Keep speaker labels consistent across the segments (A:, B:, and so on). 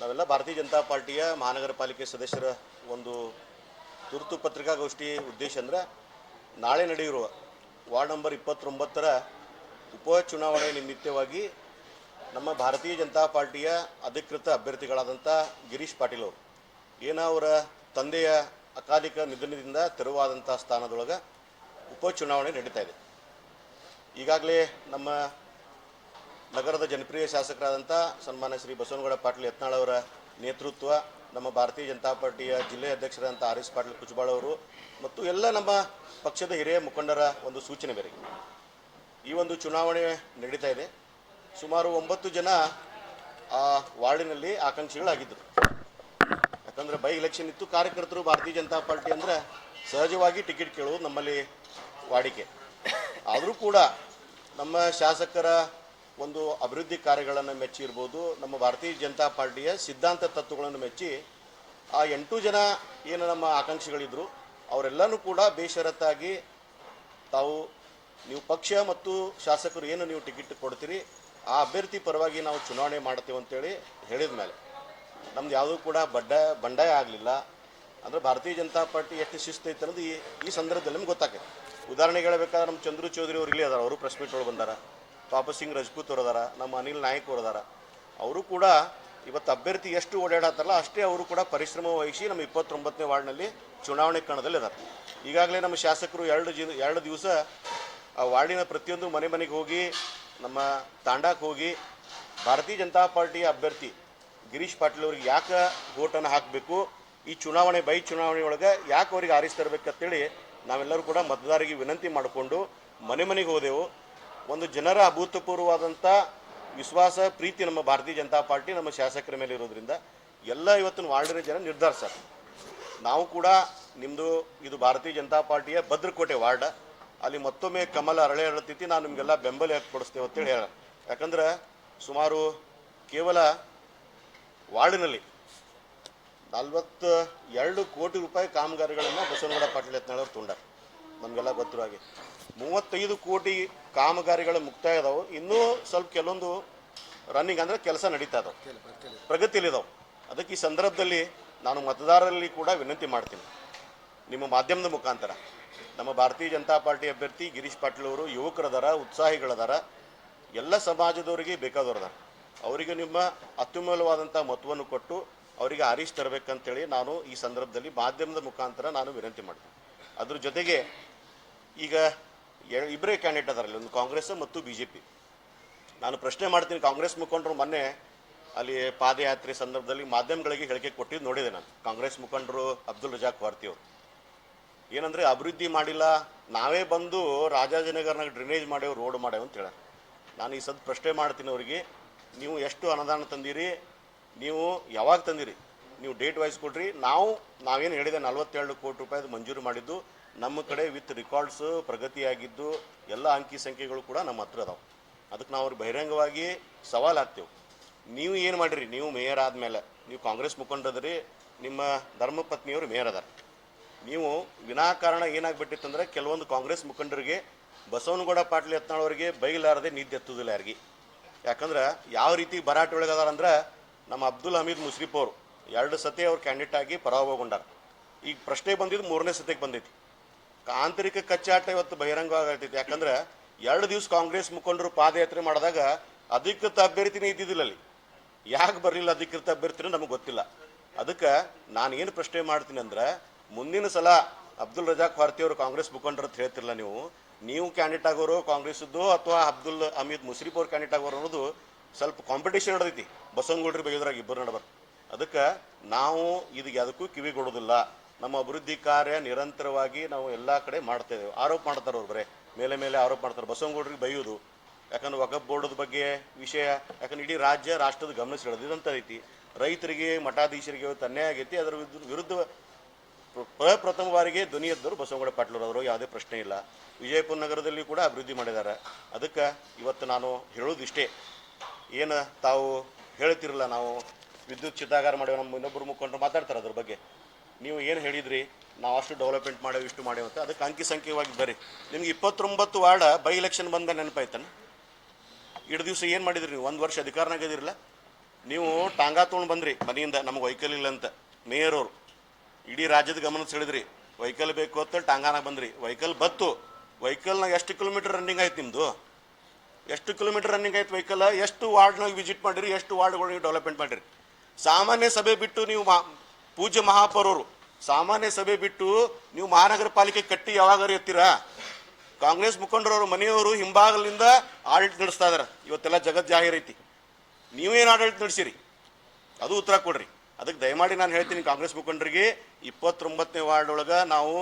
A: ನಾವೆಲ್ಲ ಭಾರತೀಯ ಜನತಾ ಪಾರ್ಟಿಯ ಮಹಾನಗರ ಪಾಲಿಕೆ ಸದಸ್ಯರ ಒಂದು ತುರ್ತು ಪತ್ರಿಕಾಗೋಷ್ಠಿ ಉದ್ದೇಶ ಅಂದರೆ ನಾಳೆ ನಡೆಯುವ ವಾರ್ಡ್ ನಂಬರ್ ಇಪ್ಪತ್ತೊಂಬತ್ತರ ಉಪಚುನಾವಣೆ ನಿಮಿತ್ತವಾಗಿ ನಮ್ಮ ಭಾರತೀಯ ಜನತಾ ಪಾರ್ಟಿಯ ಅಧಿಕೃತ ಅಭ್ಯರ್ಥಿಗಳಾದಂಥ ಗಿರೀಶ್ ಪಾಟೀಲ್ ಅವರು. ಏನ ಅವರ ತಂದೆಯ ಅಕಾಲಿಕ ನಿಧನದಿಂದ ತೆರವಾದಂಥ ಸ್ಥಾನದೊಳಗೆ ಉಪಚುನಾವಣೆ ನಡೀತಾ ಇದೆ. ಈಗಾಗಲೇ ನಮ್ಮ ನಗರದ ಜನಪ್ರಿಯ ಶಾಸಕರಾದಂಥ ಸನ್ಮಾನ್ಯ ಶ್ರೀ ಬಸವನಗೌಡ ಪಾಟೀಲ್ ಯತ್ನಾಳ್ ಅವರ ನೇತೃತ್ವ ನಮ್ಮ ಭಾರತೀಯ ಜನತಾ ಪಾರ್ಟಿಯ ಜಿಲ್ಲೆ ಅಧ್ಯಕ್ಷರಾದಂಥ ಆರ್ ಎಸ್ ಪಾಟೀಲ್ ಕುಚಬಾಳ್ ಅವರು ಮತ್ತು ಎಲ್ಲ ನಮ್ಮ ಪಕ್ಷದ ಹಿರಿಯ ಮುಖಂಡರ ಒಂದು ಸೂಚನೆ ಮೇರೆಗೆ ಈ ಒಂದು ಚುನಾವಣೆ ನಡೀತಾ ಇದೆ. ಸುಮಾರು ಒಂಬತ್ತು ಜನ ಆ ವಾರ್ಡಿನಲ್ಲಿ ಆಕಾಂಕ್ಷಿಗಳಾಗಿದ್ದರು. ಯಾಕಂದರೆ ಬೈ ಎಲೆಕ್ಷನ್ ಇತ್ತು, ಕಾರ್ಯಕರ್ತರು ಭಾರತೀಯ ಜನತಾ ಪಾರ್ಟಿ ಅಂದ್ರೆ ಸಹಜವಾಗಿ ಟಿಕೆಟ್ ಕೇಳೋದು ನಮ್ಮಲ್ಲಿ ವಾಡಿಕೆ. ಆದರೂ ಕೂಡ ನಮ್ಮ ಶಾಸಕರ ಒಂದು ಅಭಿವೃದ್ಧಿ ಕಾರ್ಯಗಳನ್ನು ಮೆಚ್ಚಿ ಇರ್ಬೋದು, ನಮ್ಮ ಭಾರತೀಯ ಜನತಾ ಪಾರ್ಟಿಯ ಸಿದ್ಧಾಂತ ತತ್ವಗಳನ್ನು ಮೆಚ್ಚಿ, ಆ ಎಂಟು ಜನ ಏನು ನಮ್ಮ ಆಕಾಂಕ್ಷಿಗಳಿದ್ರು, ಅವರೆಲ್ಲನೂ ಕೂಡ ಬೇಷರತ್ತಾಗಿ ತಾವು ನೀವು ಪಕ್ಷ ಮತ್ತು ಶಾಸಕರು ಏನು ನೀವು ಟಿಕೆಟ್ ಕೊಡ್ತೀರಿ, ಆ ಅಭ್ಯರ್ಥಿ ಪರವಾಗಿ ನಾವು ಚುನಾವಣೆ ಮಾಡ್ತೇವೆ ಅಂತೇಳಿ ಹೇಳಿದ ಮೇಲೆ. ನಮ್ದು ಯಾವುದೂ ಕೂಡ ಬಡ್ಡ, ಬಂಡಾಯ ಆಗಲಿಲ್ಲ. ಅಂದ್ರೆ ಭಾರತೀಯ ಜನತಾ ಪಾರ್ಟಿ ಎಷ್ಟು ಶಿಸ್ತು ಐತೆ ಅನ್ನೋದು ಈ ಈ ಸಂದರ್ಭದಲ್ಲಿ ನಮ್ಗೆ ಗೊತ್ತಾಗುತ್ತೆ ಉದಾಹರಣೆಗೆ ಹೇಳ್ಬೇಕಾದ್ರೆ ನಮ್ಮ ಚಂದ್ರು ಚೌಧರಿ ಅವ್ರು ಇಲ್ಲಿ ಅದಾರ ಅವರು ಪ್ರೆಸ್ ಮೀಟ್ ಒಳಗೆ ಬಂದಾರ. ಪಾಪ ಸಿಂಗ್ ರಜಪೂತ್ ಅದಾರ ನಮ್ಮ ಅನಿಲ್ ನಾಯಕ್ ಅದಾರ ಅವರು ಕೂಡ ಇವತ್ತು ಅಭ್ಯರ್ಥಿ ಎಷ್ಟು ಓಡಾಡತ್ತಲ್ಲ ಅಷ್ಟೇ ಅವರು ಕೂಡ ಪರಿಶ್ರಮ ವಹಿಸಿ ನಮ್ಮ ಇಪ್ಪತ್ತೊಂಬತ್ತನೇ ವಾರ್ಡ್ನಲ್ಲಿ ಚುನಾವಣೆ ಕಣದಲ್ಲಿ ಇದ್ದಾರೆ ಈಗಾಗಲೇ ನಮ್ಮ ಶಾಸಕರು ಎರಡು ಜಿ ಎರಡು ದಿವಸ ಆ ವಾರ್ಡಿನ ಪ್ರತಿಯೊಂದು ಮನೆ ಮನೆಗೆ ಹೋಗಿ, ನಮ್ಮ ತಾಂಡಾಕ್ಕೆ ಹೋಗಿ, ಭಾರತೀಯ ಜನತಾ ಪಾರ್ಟಿಯ ಅಭ್ಯರ್ಥಿ ಗಿರೀಶ್ ಪಾಟೀಲ್ ಅವ್ರಿಗೆ ಯಾಕೆ ಓಟನ್ನು ಹಾಕಬೇಕು, ಈ ಚುನಾವಣೆ, ಬೈ ಚುನಾವಣೆ ಒಳಗೆ ಯಾಕೆ ಅವ್ರಿಗೆ ಆರಿಸ್ತಿರ್ಬೇಕಂತೇಳಿ ನಾವೆಲ್ಲರೂ ಕೂಡ ಮತದಾರರಿಗೆ ವಿನಂತಿ ಮಾಡಿಕೊಂಡು ಮನೆ ಮನೆಗೆ ಹೋದೆವು. ಒಂದು ಜನರ ಅಭೂತಪೂರ್ವವಾದಂಥ ವಿಶ್ವಾಸ, ಪ್ರೀತಿ ನಮ್ಮ ಭಾರತೀಯ ಜನತಾ ಪಾರ್ಟಿ ನಮ್ಮ ಶಾಸಕರ ಮೇಲೆ ಇರೋದ್ರಿಂದ ಎಲ್ಲ ಇವತ್ತಿನ ವಾರ್ಡಿನ ಜನ ನಿರ್ಧರಿಸ್ತಾರೆ ನಾವು ಕೂಡ ನಿಮ್ಮದು ಇದು ಭಾರತೀಯ ಜನತಾ ಪಾರ್ಟಿಯ ಭದ್ರಕೋಟೆ ವಾರ್ಡ. ಅಲ್ಲಿ ಮತ್ತೊಮ್ಮೆ ಕಮಲ ಅರಳೆ ಅರಳತೈತಿ, ನಾನು ನಿಮಗೆಲ್ಲ ಬೆಂಬಲ ಕೊಡಿಸ್ತೇವೆ ಅಂತೇಳಿ ಹೇಳ ಯಾಕಂದ್ರೆ ಸುಮಾರು ಕೇವಲ ವಾರ್ಡಿನಲ್ಲಿ ನಲ್ವತ್ತ ಎರಡು ಕೋಟಿ ರೂಪಾಯಿ ಕಾಮಗಾರಿಗಳನ್ನು ಬಸವನಗೌಡ ಪಾಟೀಲ್ ಯತ್ನಾಳವ್ರು ತುಂಡ ನಮಗೆಲ್ಲ ಗೊತ್ತಿರೋ ಹಾಗೆ. ಮೂವತ್ತೈದು ಕೋಟಿ ಕಾಮಗಾರಿಗಳು ಮುಕ್ತಾಯ ಇದಾವೆ ಇನ್ನೂ ಸ್ವಲ್ಪ ಕೆಲವೊಂದು ರನ್ನಿಂಗ್ ಅಂದರೆ ಕೆಲಸ ನಡೀತಾ ಇದಾವೆ. ಪ್ರಗತಿಯಲ್ಲಿದ್ದಾವೆ ಅದಕ್ಕೆ ಈ ಸಂದರ್ಭದಲ್ಲಿ ನಾನು ಮತದಾರರಲ್ಲಿ ಕೂಡ ವಿನಂತಿ ಮಾಡ್ತೀನಿ. ನಿಮ್ಮ ಮಾಧ್ಯಮದ ಮುಖಾಂತರ. ನಮ್ಮ ಭಾರತೀಯ ಜನತಾ ಪಾರ್ಟಿ ಅಭ್ಯರ್ಥಿ ಗಿರೀಶ್ ಪಾಟೀಲ್ ಅವರು ಯುವಕರದಾರ ಉತ್ಸಾಹಿಗಳದಾರ ಎಲ್ಲ ಸಮಾಜದವರಿಗೆ ಬೇಕಾದವ್ರದಾರ ಅವರಿಗೆ ನಿಮ್ಮ ಅತ್ಯುಮೂಲವಾದಂಥ ಮತವನ್ನು ಕೊಟ್ಟು ಅವರಿಗೆ ಆರಿಸಿ ತರಬೇಕಂತೇಳಿ ನಾನು ಈ ಸಂದರ್ಭದಲ್ಲಿ ಮಾಧ್ಯಮದ ಮುಖಾಂತರ ನಾನು ವಿನಂತಿ ಮಾಡ್ತೀನಿ. ಅದ್ರ ಜೊತೆಗೆ ಈಗ ಇಬ್ಬರೇ ಕ್ಯಾಂಡಿಡೇಟ್ ಅದರಲ್ಲಿ, ಒಂದು ಕಾಂಗ್ರೆಸ್ ಮತ್ತು ಬಿ ಜೆ ಪಿ ನಾನು ಪ್ರಶ್ನೆ ಮಾಡ್ತೀನಿ, ಕಾಂಗ್ರೆಸ್ ಮುಖಂಡರು ಮೊನ್ನೆ ಅಲ್ಲಿ ಪಾದಯಾತ್ರೆ ಸಂದರ್ಭದಲ್ಲಿ ಮಾಧ್ಯಮಗಳಿಗೆ ಹೇಳಿಕೆ ಕೊಟ್ಟಿದ್ದು ನೋಡಿದೆ ನಾನು. ಕಾಂಗ್ರೆಸ್ ಮುಖಂಡರು ಅಬ್ದುಲ್ ರಜಾಕ್ ವಾರ್ತಿ ಏನಂದರೆ, ಅಭಿವೃದ್ಧಿ ಮಾಡಿಲ್ಲ, ನಾವೇ ಬಂದು ರಾಜಾಜಿನಗರ್ನಾಗ ಡ್ರೈನೇಜ್ ಮಾಡೇವು ರೋಡ್ ಮಾಡೇವು ಅಂತ ಹೇಳ ನಾನು ಈ ಸದ್ ಪ್ರಶ್ನೆ ಮಾಡ್ತೀನಿ ಅವರಿಗೆ, ನೀವು ಎಷ್ಟು ಅನುದಾನ ತಂದಿರಿ, ನೀವು ಯಾವಾಗ ತಂದಿರಿ? ನೀವು ಡೇಟ್ ವೈಸ್ ಕೊಡ್ರಿ. ನಾವು, ನಾವೇನು ಹೇಳಿದೆ ನಲ್ವತ್ತೆರಡು ಕೋಟಿ ರೂಪಾಯಿದು ಮಂಜೂರು ಮಾಡಿದ್ದು ನಮ್ಮ ಕಡೆ ವಿತ್ ರೆಕಾರ್ಡ್ಸ್ ಪ್ರಗತಿಯಾಗಿದ್ದು ಎಲ್ಲ ಅಂಕಿ ಸಂಖ್ಯೆಗಳು ಕೂಡ ನಮ್ಮ ಹತ್ರ ಅದಾವೆ. ಅದಕ್ಕೆ ನಾವು ಅವ್ರು ಬಹಿರಂಗವಾಗಿ ಸವಾಲು ಹಾಕ್ತೇವೆ. ನೀವು ಏನು ಮಾಡಿರಿ? ನೀವು ಮೇಯರ್ ಆದಮೇಲೆ. ನೀವು ಕಾಂಗ್ರೆಸ್ ಮುಖಂಡದ್ರಿ, ನಿಮ್ಮ ಧರ್ಮಪತ್ನಿಯವರು ಮೇಯರ್ ಅದಾರ. ನೀವು ವಿನಾಕಾರಣ ಏನಾಗ್ಬಿಟ್ಟಿತ್ತಂದ್ರೆ ಕೆಲವೊಂದು ಕಾಂಗ್ರೆಸ್ ಮುಖಂಡರಿಗೆ, ಬಸವನಗೌಡ ಪಾಟೀಲ್ ಎತ್ನಾಳವರಿಗೆ ಬೈಲಾರದೆ ನಿದ್ದೆ ಎತ್ತುದಿಲ್ಲ ಯಾರಿಗೆ. ಯಾಕಂದ್ರೆ ಯಾವ ರೀತಿ ಭರಾಟೆ ಒಳಗದಾರಂದ್ರೆ ನಮ್ಮ ಅಬ್ದುಲ್ ಹಮೀದ್ ಮುಸ್ರಿಫ್ ಅವರು. ಎರಡು ಸತಿ ಅವ್ರು ಕ್ಯಾಂಡಿಡೇಟ್ ಆಗಿ ಪರಾಭವಗೊಂಡಾರ. ಈಗ ಪ್ರಶ್ನೆ ಬಂದಿದ್ದು ಮೂರನೇ ಸತಿಗೆ ಬಂದೈತಿ. ಆಂತರಿಕ ಕಚ್ಚಾಟ ಇವತ್ತು ಬಹಿರಂಗವಾಗತೈತಿ ಯಾಕಂದ್ರೆ ಎರಡು ದಿವಸ ಕಾಂಗ್ರೆಸ್ ಮುಖಂಡರು ಪಾದಯಾತ್ರೆ ಮಾಡಿದಾಗ ಅಧಿಕೃತ ಅಭ್ಯರ್ಥಿನೇ ಇದ್ದಿದ್ದಿಲ್ಲ ಅಲ್ಲಿ. ಯಾಕೆ ಬರಲಿಲ್ಲ ಅಧಿಕೃತ ಅಭ್ಯರ್ಥಿನೂ ನಮಗೆ ಗೊತ್ತಿಲ್ಲ. ಅದಕ್ಕೆ ನಾನು ಏನು ಪ್ರಶ್ನೆ ಮಾಡ್ತೀನಿ ಅಂದ್ರೆ, ಮುಂದಿನ ಸಲ ಅಬ್ದುಲ್ ರಜಾಕ್ ಭಾರತಿ ಅವರು ಕಾಂಗ್ರೆಸ್ ಮುಖಂಡರು ಅಂತ ಹೇಳ್ತಿರಲ್ಲ ನೀವು ನೀವು ಕ್ಯಾಂಡಿಡೇಟ್ ಆಗೋರು ಕಾಂಗ್ರೆಸ್ದು ಅಥವಾ ಅಬ್ದುಲ್ ಅಮಿತ್ ಮುಸ್ರಿಪ್ ಅವ್ರು ಕ್ಯಾಂಡಿಡೇಟ್ ಆಗೋರು ಅನ್ನೋದು ಸ್ವಲ್ಪ ಕಾಂಪಿಟೇಷನ್ ನಡೆದೈತಿ. ಬಸವನಗೌಡ್ರಿ ಬೈದ್ರಾಗ ಇಬ್ಬರು ನಡಬಾರ್ದು ಅದಕ್ಕೆ ನಾವು ಇದಕ್ಕೆ ಅದಕ್ಕೂ ಕಿವಿ ಕೊಡೋದಿಲ್ಲ ನಮ್ಮ ಅಭಿವೃದ್ಧಿ ಕಾರ್ಯ ನಿರಂತರವಾಗಿ ನಾವು ಎಲ್ಲ ಕಡೆ ಮಾಡ್ತಾ ಇದ್ದೇವೆ. ಆರೋಪ ಮಾಡ್ತಾರೆ ಅವ್ರು ಬರೇ. ಮೇಲೆ ಮೇಲೆ ಆರೋಪ ಮಾಡ್ತಾರೆ. ಬಸವನಗೌಡ್ರಿಗೆ ಬೈಯೋದು. ಯಾಕಂದ್ರೆ ವಕಫ್ ಬೋರ್ಡದ ಬಗ್ಗೆ ವಿಷಯ, ಯಾಕಂದ್ರೆ ಇಡೀ ರಾಜ್ಯ ರಾಷ್ಟ್ರದ ಗಮನ ಸೆಳೆದು ಇದಂತ ಐತಿ ರೈತರಿಗೆ, ಮಠಾಧೀಶರಿಗೆ ತನ್ನೇ ಆಗೈತಿ. ಅದರ ವಿರುದ್ಧ- ವಿರುದ್ಧ ಪ್ರ- ಪ್ರಥಮ ಬಾರಿಗೆ ಧ್ವನಿ ಎದ್ದರು ಬಸವನಗೌಡ ಪಾಟೀಲ್ ಅವರು. ಯಾವುದೇ ಪ್ರಶ್ನೆ ಇಲ್ಲ. ವಿಜಯಪುರ ನಗರದಲ್ಲಿ ಕೂಡ ಅಭಿವೃದ್ಧಿ ಮಾಡಿದ್ದಾರೆ. ಅದಕ್ಕೆ ಇವತ್ತು ನಾನು ಹೇಳೋದು ಇಷ್ಟೇ ಏನು ತಾವು ಹೇಳ್ತಿರಲ್ಲ ನಾವು ವಿದ್ಯುತ್ ಚಿತಾಗಾರ ಮಾಡಿ ನಮ್ಮ ಇನ್ನೊಬ್ಬರು ಮುಖಂಡರು ಮಾತಾಡ್ತಾರೆ ಅದ್ರ ಬಗ್ಗೆ. ನೀವು ಏನು ಹೇಳಿದ್ರಿ? ನಾವು ಅಷ್ಟು ಡೆವಲಪ್ಮೆಂಟ್ ಮಾಡೇವು, ಇಷ್ಟು ಮಾಡೇವು ಅಂತ. ಅದಕ್ಕೆ ಅಂಕಿ ಸಂಖ್ಯೆವಾಗಿ ಬರ್ರಿ. ನಿಮ್ಗೆ ಇಪ್ಪತ್ತೊಂಬತ್ತು ವಾರ್ಡ ಬೈ ಎಲೆಕ್ಷನ್ ಬಂದ ನೆನಪಾಯ್ತಾನ ಎರಡು ದಿವಸ ಏನು ಮಾಡಿದ್ರಿ ನೀವು? ಒಂದು ವರ್ಷ ಅಧಿಕಾರನಾಗಿದ್ದಿರಲ್ಲ ನೀವು ಟಾಂಗಾ ತೊಗೊಂಡು ಬಂದ್ರಿ, ಮನೆಯಿಂದ. ನಮಗೆ ವೈಕಲ್ ಇಲ್ಲ ಅಂತ. ಮೇಯರ್ ಅವರು. ಇಡೀ ರಾಜ್ಯದ ಗಮನ ಸೆಳೆದ್ರಿ. ವೈಕಲ್ ಬೇಕು ಅಂತ ಟಾಂಗಾನಾಗ ಬಂದ್ರಿ. ವೈಕಲ್ ಬತ್ತು. ವೈಕಲ್ನಾಗ ಎಷ್ಟು ಕಿಲೋಮೀಟರ್ ರನ್ನಿಂಗ್ ಆಯ್ತು ನಿಮ್ಮದು ಎಷ್ಟು ಕಿಲೋಮೀಟರ್ ರನ್ನಿಂಗ್ ಆಯ್ತು ವೆಹಿಕಲ್ ಎಷ್ಟು ವಾರ್ಡ್ನಾಗ ವಿಸಿಟ್ ಮಾಡಿರಿ? ಎಷ್ಟು ವಾರ್ಡ್ಗಳಿಗೆ ಡೆವಲಪ್ಮೆಂಟ್ ಮಾಡಿರಿ? ಸಾಮಾನ್ಯ ಸಭೆ ಬಿಟ್ಟು ನೀವು ಪೂಜ್ಯ ಮಹಾಪೌರರು, ಸಾಮಾನ್ಯ ಸಭೆ ಬಿಟ್ಟು ನೀವು ಮಹಾನಗರ ಪಾಲಿಕೆ ಕಟ್ಟಿ ಯಾವಾಗಾರು ಎತ್ತೀರಾ? ಕಾಂಗ್ರೆಸ್ ಮುಖಂಡರವರು, ಮನೆಯವರು ಹಿಂಭಾಗಲಿಂದ ಆಡಳಿತ ನಡೆಸ್ತಾ ಇದಾರೆ. ಇವತ್ತೆಲ್ಲ ಜಗತ್ ಐತಿ. ನೀವೇನು ಆಡಳಿತ ನಡೆಸಿರಿ? ಅದು ಉತ್ತರ ಕೊಡ್ರಿ. ಅದಕ್ಕೆ ದಯಮಾಡಿ ನಾನು ಹೇಳ್ತೀನಿ ಕಾಂಗ್ರೆಸ್ ಮುಖಂಡರಿಗೆ, ಇಪ್ಪತ್ತೊಂಬತ್ತನೇ ವಾರ್ಡ್ ಒಳಗೆ ನಾವು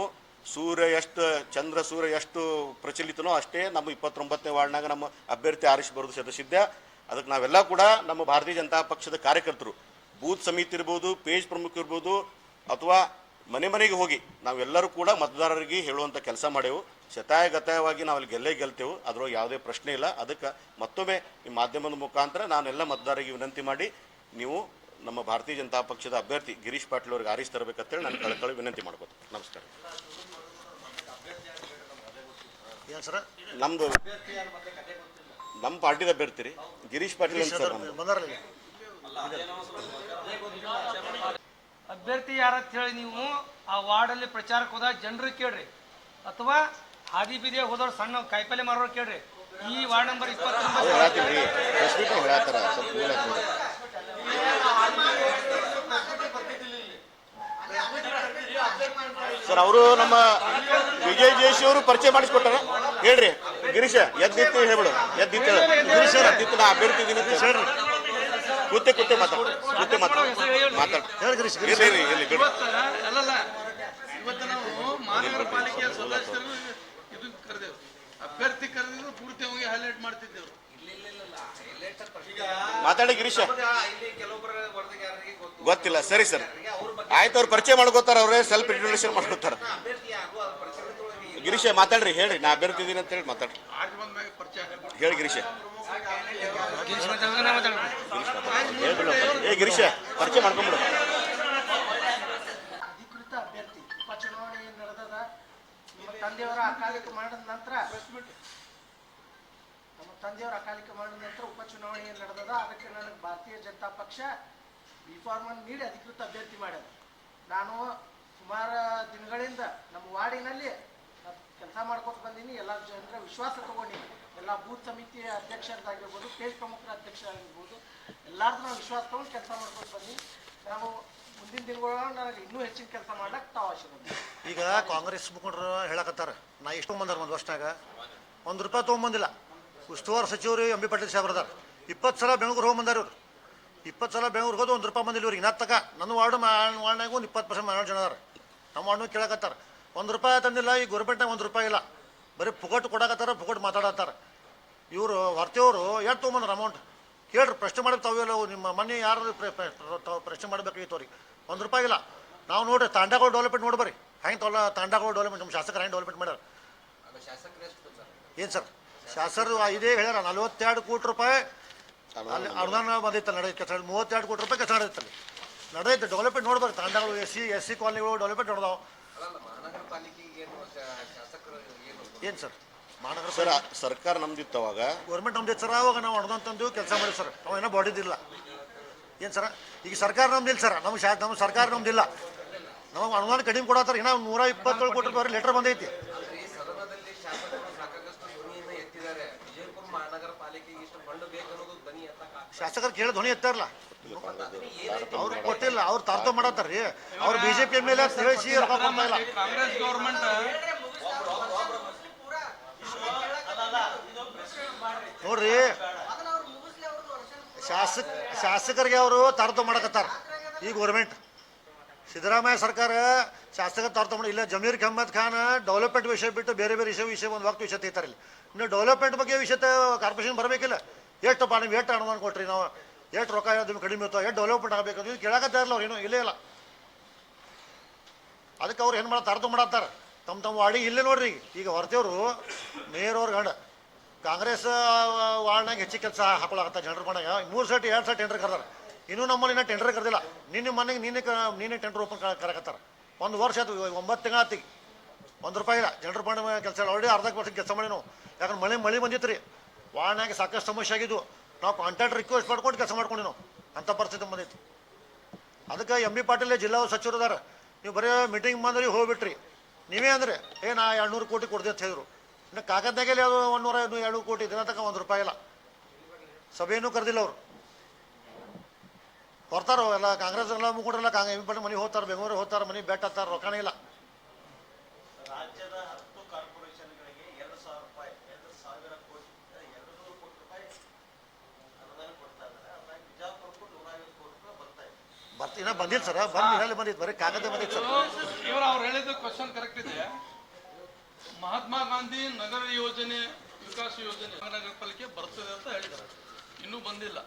A: ಸೂರ್ಯ ಎಷ್ಟು, ಚಂದ್ರ ಸೂರ್ಯ ಎಷ್ಟು ಪ್ರಚಲಿತನೋ ಅಷ್ಟೇ ನಮ್ಮ ಇಪ್ಪತ್ತೊಂಬತ್ತನೇ ವಾರ್ಡ್ನಾಗ ನಮ್ಮ ಅಭ್ಯರ್ಥಿ ಆರಿಸಿ ಬರೋದು ಸದಸ್ಯ ಅದಕ್ಕೆ ನಾವೆಲ್ಲ ಕೂಡ ನಮ್ಮ ಭಾರತೀಯ ಜನತಾ ಪಕ್ಷದ ಕಾರ್ಯಕರ್ತರು ಬೂತ್ ಸಮಿತಿ ಇರ್ಬೋದು ಪೇಜ್ ಪ್ರಮುಖ ಇರ್ಬೋದು ಅಥವಾ ಮನೆ ಮನೆಗೆ ಹೋಗಿ ನಾವೆಲ್ಲರೂ ಕೂಡ ಮತದಾರರಿಗೆ ಹೇಳುವಂಥ ಕೆಲಸ ಮಾಡೇವು. ಶತಾಯಗತಾಯವಾಗಿ ನಾವು ಅಲ್ಲಿ ಗೆಲ್ಲೇ ಗೆಲ್ತೇವೆ. ಅದರೊಳಗೆ ಯಾವುದೇ ಪ್ರಶ್ನೆ ಇಲ್ಲ. ಅದಕ್ಕೆ ಮತ್ತೊಮ್ಮೆ ಈ ಮಾಧ್ಯಮದ ಮುಖಾಂತರ ನಾನೆಲ್ಲ ಮತದಾರರಿಗೆ ವಿನಂತಿ ಮಾಡಿ ನೀವು ನಮ್ಮ ಭಾರತೀಯ ಜನತಾ ಪಕ್ಷದ ಅಭ್ಯರ್ಥಿ ಗಿರೀಶ್ ಪಾಟೀಲ್ ಅವ್ರಿಗೆ ಆರಿಸಿ ತರಬೇಕಂತೇಳಿ ನಾನು ಕಳಕಳಿ ವಿನಂತಿ ಮಾಡ್ಬೋದು ನಮಸ್ಕಾರ.
B: ಸರ್?
A: ನಮ್ಮದು ನಮ್ಮ ಪಾರ್ಟಿದ ಅಭ್ಯರ್ಥಿ ರೀ. ಗಿರೀಶ್ ಪಾಟೀಲ್ ಅಂತ ಸರ್?
C: ಅಭ್ಯರ್ಥಿ ಯಾರಂತ ಹೇಳಿ ನೀವು ಆ ವಾರ್ಡಲ್ಲಿ ಪ್ರಚಾರಕ್ಕೆ ಹೋದ ಜನರಿಗೆ ಕೇಳ್ರಿ. ಅಥವಾ ಹಾದಿ ಬೀದಿಯ ಹೋದವ್ರು ಸಣ್ಣ ಕಾಯಿಪಲ್ಲೆ ಮಾರೋರು ಕೇಳ್ರಿ. ಈ ವಾರ್ಡ್ ನಂಬರ್.
A: ಸರ್ ಅವರು ನಮ್ಮ ವಿಜಯ್ ಜೇಶಿ ಅವರು ಪರಿಚಯ ಮಾಡಿಸ್ಕೊಟ್ಟಾರ. ಹೇಳ್ರಿ. ಗಿರೀಶ ಎದ್ದಿತ್ತು ಹೇಳ್ಬಿಡು. ಎದ್ದಿತ್ತು ಗಿರೀಶ್ ಗಿರೀಶ ಎದ್ದಿತ್ತು ನಾ ಅಭ್ಯರ್ಥಿ ಸರ್ ಹೇಳ್ರಿ ಕೂತೆ ಕೂತೆ ಮಾತಾಡ ಕೂತೆ ಮಾತಾಡ
D: ಇವತ್ತು ನಾವು ಮಹಾನಗರ ಪಾಲಿಕೆಯ ಸದಸ್ಯರು ಇದು ಕರೆದೆವು. ಅಭ್ಯರ್ಥಿ ಪೂರ್ತಿ ಹೈಲೈಟ್ ಮಾಡ್ತಿದ್ದೆವು.
A: ಮಾತಾಡಿ ಗಿರೀಶ. ಗೊತ್ತಿಲ್ಲ. ಸರಿ ಸರ್. ಆಯ್ತು ಅವ್ರು ಪರಿಚಯ ಮಾಡ್ಕೋತಾರ ಅವ್ರೆ ಸೆಲ್ಫ್ ಇಂಟ್ರೊಡಕ್ಷನ್ ಮಾಡ್ಕೋತಾರ. ಗಿರೀಶ ಮಾತಾಡ್ರಿ ಹೇಳ್ರಿ. ನಾ ಅಭ್ಯರ್ಥಿ ಇದೀನಿ ಅಂತ ಹೇಳಿ ಮಾತಾಡ್ರಿ.
D: ಆಗಿ ಬಂದ್ಮ್ಯಾಗ ಪರಿಚಯ
A: ಹೇಳಿ ಗಿರೀಶ. ಏ, ಗಿರೀಶ, ಪರಿಚಯ ಮಾಡ್ಕೊಂಬಿಡು.
E: ಅಧಿಕೃತ ಅಭ್ಯರ್ಥಿ ಉಪಚುನಾವಣೆ ನಡೆದದ. ನಮ್ಮ ತಂದೆಯವರ ಅಕಾಲಿಕ ಮಾಡಿದ ನಂತರ ನಮ್ಮ ತಂದೆಯವರ ಅಕಾಲಿಕ ಮಾಡಿದ ನಂತರ ಉಪಚುನಾವಣೆ ನಡೆದದ. ಅದಕ್ಕೆ ನನಗೆ ಭಾರತೀಯ ಜನತಾ ಪಕ್ಷ ಬಿ ಫಾರ್ಮನ್ ನೀಡಿ ಅಧಿಕೃತ ಅಭ್ಯರ್ಥಿ ಮಾಡ್ಯದ ನಾನು ಸುಮಾರು ದಿನಗಳಿಂದ ನಮ್ಮ ವಾರ್ಡಿನಲ್ಲಿ ಕೆಲಸ ಮಾಡ್ಕೊತ ಬಂದೀನಿ. ಎಲ್ಲ ಜನರ ವಿಶ್ವಾಸ ತಗೊಂಡಿನಿ. ಎಲ್ಲ ಬೂತ್ ಸಮಿತಿ ಅಧ್ಯಕ್ಷರಾಗಿರ್ಬೋದು ಪೇಜ್ ಪ್ರಮುಖರ ಅಧ್ಯಕ್ಷರಾಗಿರ್ಬೋದು. ಎಲ್ಲಾರ್ದು ನಾವು ವಿಶ್ವಾಸ ತಗೊಂಡು ಕೆಲಸ ಮಾಡ್ಕೊಂಡು ಬನ್ನಿ. ನಾವು ಮುಂದಿನ ದಿನಗಳ ನನಗೆ ಇನ್ನೂ ಹೆಚ್ಚಿನ ಕೆಲಸ ಮಾಡ್ಲಕ್ಕೆ ತಾವು ಆಶೀರ್ವಾದ
B: ಈಗ ಕಾಂಗ್ರೆಸ್ ಮುಖಂಡರು ಹೇಳಕತ್ತಾರ, ನಾ ಎಷ್ಟು ತೊಗೊಂಬಂದಾರ ಒಂದು ವರ್ಷನಾಗ. ಒಂದು ರೂಪಾಯಿ ತೊಗೊಂಬಂದಿಲ್ಲ. ಉಸ್ತುವಾರಿ ಸಚಿವರು ಎಂ ಬಿ ಪಾಟೀಲ್ ಸಾಹೇಬ್ ಅದಾರ. ಇಪ್ಪತ್ತು ಸಲ ಬೆಂಗಳೂರು ಹೋಗಿ ಬಂದಾರ ಇವ್ರು. ಇಪ್ಪತ್ತು ಸಲ ಬೆಂಗಳೂರು ಹೋದ ಒಂದು ರೂಪಾಯಿ ಬಂದಿಲ್ಲ ಇವ್ರಿಗೆ. ಇನ್ನ ತಕ ನನ್ನ ವಾರ್ಡ್ ವಾರ್ಡ್ನಾಗ ಒಂದು ಇಪ್ಪತ್ತು ಪರ್ಸೆಂಟ್ ಮನೋಜ್ ಜನ ಅದಾರ. ನಮ್ಮ ವಾರ್ಡ್ನಾಗ ಕೇಳಕತ್ತಾರ. ಒಂದು ರೂಪಾಯಿ ತಂದಿಲ್ಲ, ಈ ಗೌರ್ಮೆಂಟ್ನಾಗ ಒಂದು ರೂಪಾಯಿ ಇಲ್ಲ. ಬರೀ ಪುಗಟ್ ಕೊಡಕತ್ತಾರ ಪುಕಟ್ ಮಾತಾಡತ್ತಾರ ಇವರು ಹೊರ್ತಿಯವರು ಎಷ್ಟು ತೊಗೊಂಬಂದ್ರ ಅಮೌಂಟ್ ಕೇಳ್ರಿ ಪ್ರಶ್ನೆ ಮಾಡಿದ್ರೆ ತಾವೆಲ್ಲ ನಿಮ್ಮ ಮನೆ ಯಾರು ತಾವು ಪ್ರಶ್ನೆ ಮಾಡಬೇಕಾಗಿತ್ತು ಅವ್ರಿಗೆ. ಒಂದು ರೂಪಾಯಿ ಇಲ್ಲ. ನಾವು ನೋಡ್ರಿ ತಾಂಡಾಗಳು ಡೆವಲಪ್ಮೆಂಟ್ ನೋಡ್ಬರಿ ಹೆಂಗೆ ತೊಗೊಳ ತಾಂಡಾಗಳು ಡೆವಲಪ್ಮೆಂಟ್ ನಮ್ಮ ಶಾಸಕರು ಹೆಂಗೆ ಡೆವಲಪ್ಮೆಂಟ್ ಮಾಡ್ಯಾರ? ಏನು ಸರ್? ಶಾಸಕರು ಇದೇ ಹೇಳ್ಯಾರ ನಲ್ವತ್ತೆರಡು ಕೋಟಿ ರೂಪಾಯಿ ಅಲ್ಲಿ ಅನುದಾನ ಬಂದೈತೆ ನಡೆಯುತ್ತೆ ಕೆಲಸ ಮೂವತ್ತೆರಡು ಕೋಟಿ ರೂಪಾಯಿ ಕೆಲಸ ನಡೆಯುತ್ತೆ ನಡೆಯುತ್ತೆ ಡೆವಲಪ್ಮೆಂಟ್ ನೋಡ್ಬಾರಿ ತಾಂಡಾಗಳು ಎಸ್ ಸಿ ಎಸ್ ಸಿ ಕಾಲನಿಗಳು ಡೆವಲಪ್ಮೆಂಟ್ ನೋಡಿದಾವೆ. ಏನು ಸರ್? ಮಹಾನಗರ
A: ಸರ್ ಆ ಸರ್ಕಾರ ನಮ್ದಿತ್ತು ಅವಾಗ.
B: ಗೌರ್ಮೆಂಟ್ ನಮ್ದು ಸರ್ ಅವಾಗ ನಾವು ಹೊಡೆದಂತಂದು ತಂದು ಕೆಲಸ ಮಾಡಿ ಸರ್. ಅವ ಏನೋ ಬಾಡಿದಿಲ್ಲ ಏನು ಸರ್? ಈಗ ಸರ್ಕಾರ ನಮ್ದಿಲ್ಲ ಸರ್. ನಮ್ಗೆ ಶಾ ನಮ್ಮ ಸರ್ಕಾರ ನಮ್ದಿಲ್ಲ ನಮಗೆ ಅನುದಾನ ಕಡಿಮೆ ಕೊಡತ್ತಾರ ಇನ್ನೂ ನೂರ ಇಪ್ಪತ್ತೇಳು ಕೋಟಿ ರೂಪಾಯಿ ಲೆಟರ್ ಬಂದೈತಿ.
F: ಈ ಸದನದಲ್ಲಿ ಶಾಸಕರು ಸಾಕಷ್ಟು ಧ್ವನಿಯನ್ನ ಎತ್ತಿದ್ದಾರೆ. ವಿಜಯಪುರ ಮಹಾನಗರ ಪಾಲಿಕೆಗೆ ಇಷ್ಟು ಫಂಡ್ ಬೇಕನ್ನೋದು ಧ್ವನಿ ಎತ್ತಕ್ಕ
B: ಶಾಸಕರು ಕೇಳಿ ಧ್ವನಿ ಎತ್ತಾರಲ್ಲ ಅವ್ರು ಕೊಟ್ಟಿಲ್ಲ ಅವ್ರು ತಾರ್ತ ಮಾಡತ್ತಾರ ರೀ ಅವ್ರು B J P M L A ತಿಳಿಸಿ ರೊಕ್ಕ ಕೊಡ್ತಾ ಇಲ್ಲ.
D: ಕಾಂಗ್ರೆಸ್ ಗೌರ್ಮೆಂಟ್
B: ನೋಡ್ರಿ. ಶಾಸಕ, ಶಾಸಕರಿಗೆ ಅವರು ತಾರತಮ್ಯ ಮಾಡಕತ್ತಾರ. ಈ ಗೌರ್ಮೆಂಟ್ ಸಿದ್ದರಾಮಯ್ಯ ಸರ್ಕಾರ ಶಾಸಕ ತಾರತ ಮಾಡಿ ಇಲ್ಲ, ಜಮೀರ್ ಅಹ್ಮದ್ ಖಾನ್ ಡೆವಲಪ್ಮೆಂಟ್ ವಿಷಯ ಬಿಟ್ಟು ಬೇರೆ ಬೇರೆ ವಿಷಯ ವಿಷಯ ಒಂದು ವಕ್ತ ವಿಷಯ ಇಲ್ಲಿ. ಇನ್ನು ಡೆವಲಪ್ಮೆಂಟ್ ಬಗ್ಗೆ ವಿಷಯ ಕಾರ್ಪೊರೇಷನ್ ಬರಬೇಕಿಲ್ಲ. ಎಷ್ಟಪ್ಪ ನೀವು ಎಷ್ಟು ಅನುಮಾನ ಕೊಟ್ರಿ ನಾವು? ಎಷ್ಟು ರೊಕ್ಕ ನಿಮ್ಗೆ ಕಡಿಮೆ ಇತ್ತು ಎಷ್ಟು ಡೆವಲಪ್ಮೆಂಟ್ ಆಗಬೇಕು ನೀವು ಕೇಳಕತ್ತಾ ಇರಲ್ಲ ಅವ್ರು ಏನೂ ಇಲ್ಲೇ ಇಲ್ಲ. ಅದಕ್ಕೆ ಅವ್ರು ಏನು ಮಾಡ್ತಾರೆ ತಾರತಮ್ಯ ಮಾಡತ್ತಾರ. ತಮ್ಮ ತಮ್ಮ ವಾಡಿ ಇಲ್ಲೇ ನೋಡ್ರಿ ಈಗ. ಈಗ ಹೊರತೇವ್ರು, ಮೇಯರ್ ಅವ್ರ ಗಂಡ. ಕಾಂಗ್ರೆಸ್ ವಾರ್ಡ್ನಾಗ ಹೆಚ್ಚಿಗೆ ಕೆಲಸ ಹಾಕೊಳಕತ್ತ ಜನರ ಮನೆಗೆ. ಮೂರು ಸರ್ಟಿ ಎರಡು ಸರ್ಟಿ ಟೆಂಡರ್ ಕರ್ದಾರ. ಇನ್ನೂ ನಮ್ಮಲ್ಲಿ ಇನ್ನೂ ಟೆಂಡರ್ ಕರೆದಿಲ್ಲ. ನಿನ್ನೆ ಮನೆಗೆ ನೀನೇ ನೀನೇ ಟೆಂಡರ್ ಓಪನ್ ಕರಕತ್ತಾರ. ಒಂದು ವರ್ಷ ಇವಾಗ ಒಂಬತ್ತು ತಿಂಗಳ ಆತಿ ಒಂದು ರೂಪಾಯಿ ಇಲ್ಲ. ಜನರ ಮನೆ ಕೆಲಸ ಆಲ್ರೆಡಿ ಅರ್ಧ ವರ್ಷ ಕೆಲಸ ಮಾಡಿ ನಾವು ಯಾಕಂದ್ರೆ ಮಳೆ ಮಳೆ ಬಂದಿತ್ತು ರೀ ವಾರ್ಡ್ನಾಗ ಸಾಕಷ್ಟು ಸಮಸ್ಯೆ ಆಗಿದ್ದು ನಾವು ಕಾಂಟ್ರಾಕ್ಟ್ ರಿಕ್ವೆಸ್ಟ್ ಮಾಡ್ಕೊಂಡು ಕೆಲಸ ಮಾಡ್ಕೊಂಡು ನಾವು ಅಂಥ ಪರಿಸ್ಥಿತಿ ಬಂದೈತಿ. ಅದಕ್ಕೆ ಎಂ ಬಿ ಪಾಟೀಲ್ ಜಿಲ್ಲಾ ಸಚಿವರು ನೀವು ಬರೀ ಮೀಟಿಂಗ್ ಬಂದ್ರಿ, ಹೋಗ್ಬಿಟ್ರಿ. ನೀವೇ ಅಂದ್ರೆ, ಏ ನಾ ಎರಡ್ನೂರು ಕೋಟಿ ಕೊಡ್ದೆ ಅಂತ ಹೇಳಿದ್ರು. ಇನ್ನು ಕಾಗದಾಗೆ ಅದು ಒಂದೂರ ಎರಡು ಕೋಟಿ ದಿನ ತನಕ ಒಂದು ರೂಪಾಯಿ ಇಲ್ಲ. ಸಭೆಯನ್ನು ಕರೆದಿಲ್ಲ ಅವರು. ಕೊಡ್ತಾರೋ ಎಲ್ಲ ಕಾಂಗ್ರೆಸ್ ಎಲ್ಲ ಮುಖಂಡರೆಲ್ಲ ಕಾಂಗ್ ಎಂ ಪಿ ಮನೆಗೆ ಹೋಗ್ತಾರೆ ಬೆಂಗಳೂರಿಗೆ ಹೋಗ್ತಾರೆ ಮನೆಗೆ ಬೆಟ್ಟ ಹತ್ತಾರೆ ರೊಕ್ಕನೇ ಇಲ್ಲ.
A: ರಾಜ್ಯದ ಹತ್ತು ಕಾರ್ಪೊರೇಷನ್ಗಳಿಗೆ ಎರಡು ಸಾವಿರ ರೂಪಾಯಿ ಎರಡು ಕೋಟಿ ಎರಡು ನೂರು ಕೋಟಿ ರೂಪಾಯಿ ಅನುದಾನ ಕೊಡ್ತಾ ಇದ್ದಾರೆ. ಅದ್ರಾಗ ಬಿಜಾಪುರಕ್ಕೂ ಕೋಟಿ ರೂಪಾಯಿ ಬರ್ತಾ ಇದೆ.
B: ಬರ್ತಿ ಇನ್ನೂ ಬಂದಿಲ್ಲ ಸರ್ ಬಂದ ಬಂದಿತ್ತು ಬರೀ ಕಾಗದ ಬಂದಿತ್ತು ಸರ್.
D: ಇವರು ಅವ್ರು ಹೇಳಿದ ಕ್ವಶನ್ ಕರೆಕ್ಟ್ ಇದೆ. ಮಹಾತ್ಮ ಗಾಂಧಿ ನಗರ ಯೋಜನೆ, ವಿಕಾಸ ಯೋಜನೆ ನಗರ ಪಾಲಿಕೆ ಬರ್ತದೆ ಅಂತ ಹೇಳಿದ್ದಾರೆ. ಇನ್ನೂ ಬಂದಿಲ್ಲ.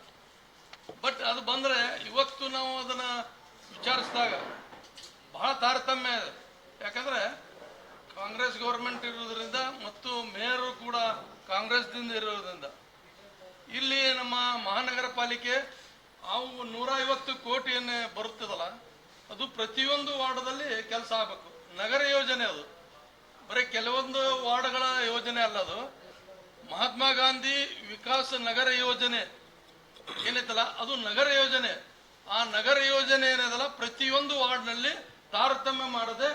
D: ಬಟ್ ಅದು ಬಂದ್ರೆ ಇವತ್ತು ನಾವು ಅದನ್ನ ವಿಚಾರಿಸಿದಾಗ ಬಹಳ ತಾರತಮ್ಯ ಇದೆ. ಯಾಕಂದ್ರೆ ಕಾಂಗ್ರೆಸ್ ಗೌರ್ಮೆಂಟ್ ಇರೋದ್ರಿಂದ ಮತ್ತು ಮೇಯರ್ ಕೂಡ ಕಾಂಗ್ರೆಸ್ದಿಂದ ಇರೋದ್ರಿಂದ ಇಲ್ಲಿ ನಮ್ಮ ಮಹಾನಗರ ಪಾಲಿಕೆ ಅವು ನೂರ ಐವತ್ತು ಕೋಟಿಯನ್ನೇ ಬರುತ್ತದಲ್ಲ, ಅದು ಪ್ರತಿಯೊಂದು ವಾರ್ಡದಲ್ಲಿ ಕೆಲಸ ಆಗಬೇಕು. ನಗರ ಯೋಜನೆ ಅದು. ಬರೀ ಕೆಲವೊಂದು ವಾರ್ಡ್ಗಳ ಯೋಜನೆ ಅಲ್ಲ ಅದು. ಮಹಾತ್ಮ ಗಾಂಧಿ ವಿಕಾಸ ನಗರ ಯೋಜನೆ. ಏನೈತಲ್ಲ? ಅದು ನಗರ ಯೋಜನೆ. ಆ ನಗರ ಯೋಜನೆ ಏನದಲ್ಲ? ಪ್ರತಿಯೊಂದು ವಾರ್ಡ್ನಲ್ಲಿ ತಾರತಮ್ಯ ಮಾಡದೆ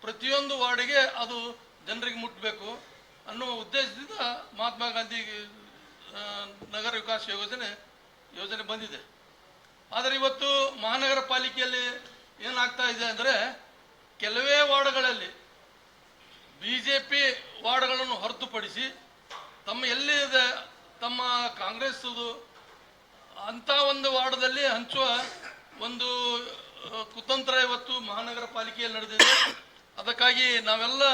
D: ಪ್ರತಿಯೊಂದು ವಾರ್ಡಿಗೆ ಅದು ಜನರಿಗೆ ಮುಟ್ಟಬೇಕು ಅನ್ನುವ ಉದ್ದೇಶದಿಂದ ಮಹಾತ್ಮ ಗಾಂಧಿ ನಗರ ವಿಕಾಸ ಯೋಜನೆ ಯೋಜನೆ ಬಂದಿದೆ. ಆದರೆ ಇವತ್ತು ಮಹಾನಗರ ಪಾಲಿಕೆಯಲ್ಲಿ ಏನಾಗ್ತಾ ಇದೆ ಅಂದರೆ ಕೆಲವೇ ವಾರ್ಡ್ಗಳಲ್ಲಿ ಬಿ ಜೆ ಪಿ ವಾರ್ಡ್ಗಳನ್ನು ಹೊರತುಪಡಿಸಿ ತಮ್ಮ ಎಲ್ಲಿ ತಮ್ಮ ಕಾಂಗ್ರೆಸ್ ಅಂತ ಒಂದು ವಾರ್ಡ್ದಲ್ಲಿ ಹಂಚುವ ಒಂದು ಕುತಂತ್ರ ಇವತ್ತು ಮಹಾನಗರ ಪಾಲಿಕೆಯಲ್ಲಿ ನಡೆದಿದೆ. ಅದಕ್ಕಾಗಿ ನಾವೆಲ್ಲ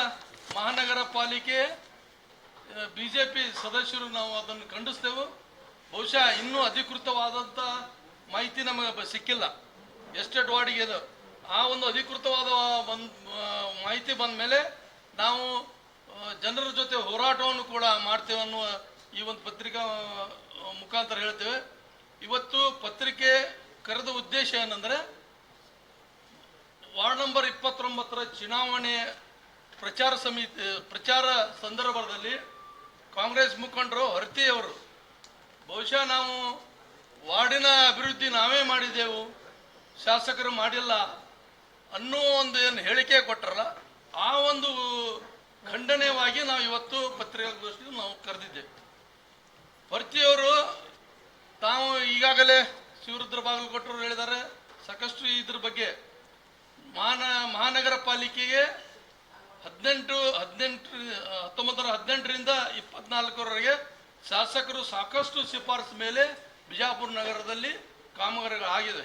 D: ಮಹಾನಗರ ಪಾಲಿಕೆ ಬಿ ಜೆ ಪಿ ಸದಸ್ಯರು ನಾವು ಅದನ್ನು ಖಂಡಿಸ್ತೇವೆ. ಬಹುಶಃ ಇನ್ನೂ ಅಧಿಕೃತವಾದಂಥ ಮಾಹಿತಿ ನಮಗೆ ಸಿಕ್ಕಿಲ್ಲ. ಎಸ್ಟೇಟ್ ವಾರ್ಡಿಗೆ ಇದು, ಆ ಒಂದು ಅಧಿಕೃತವಾದ ಮಾಹಿತಿ ಬಂದ ಮೇಲೆ ನಾವು ಜನರ ಜೊತೆ ಹೋರಾಟವನ್ನು ಕೂಡ ಮಾಡ್ತೇವೆ ಅನ್ನುವ ಈ ಒಂದು ಪತ್ರಿಕಾ ಮುಖಾಂತರ ಹೇಳ್ತೇವೆ. ಇವತ್ತು ಪತ್ರಿಕೆ ಕರೆದ ಉದ್ದೇಶ ಏನಂದ್ರೆ, ವಾರ್ಡ್ ನಂಬರ್ ಇಪ್ಪತ್ತೊಂಬತ್ತರ ಚುನಾವಣೆ ಪ್ರಚಾರ ಸಮಿತಿ, ಪ್ರಚಾರ ಸಂದರ್ಭದಲ್ಲಿ ಕಾಂಗ್ರೆಸ್ ಮುಖಂಡರು ಹೊರತಿಯವರು, ಬಹುಶಃ ನಾವು ವಾರ್ಡಿನ ಅಭಿವೃದ್ಧಿ ನಾವೇ ಮಾಡಿದೆವು, ಶಾಸಕರು ಮಾಡಿಲ್ಲ ಅನ್ನೋ ಒಂದು ಏನು ಹೇಳಿಕೆ ಕೊಟ್ಟರಲ್ಲ ಆ ಒಂದು ಖಂಡನೆಯಾಗಿ ನಾವು ಇವತ್ತು ಪತ್ರಿಕಾಗೋಷ್ಠಿ ನಾವು ಕರೆದಿದ್ದೇವೆ. ವರ್ತಿಯವರು ತಾವು ಈಗಾಗಲೇ ಶಿವರುದ್ರ ಬಾಗಲಕೋಟರು ಹೇಳಿದ್ದಾರೆ, ಸಾಕಷ್ಟು ಇದ್ರ ಬಗ್ಗೆ. ಮಹಾನ ಮಹಾನಗರ ಪಾಲಿಕೆಗೆ ಹದಿನೆಂಟು ಹದಿನೆಂಟು ಹತ್ತೊಂಬತ್ತರ ಹದಿನೆಂಟರಿಂದ ಇಪ್ಪತ್ನಾಲ್ಕರವರೆಗೆ ಶಾಸಕರು ಸಾಕಷ್ಟು ಶಿಫಾರಸು ಮೇಲೆ ಬಿಜಾಪುರ ನಗರದಲ್ಲಿ ಕಾಮಗಾರಿಗಳಾಗಿದೆ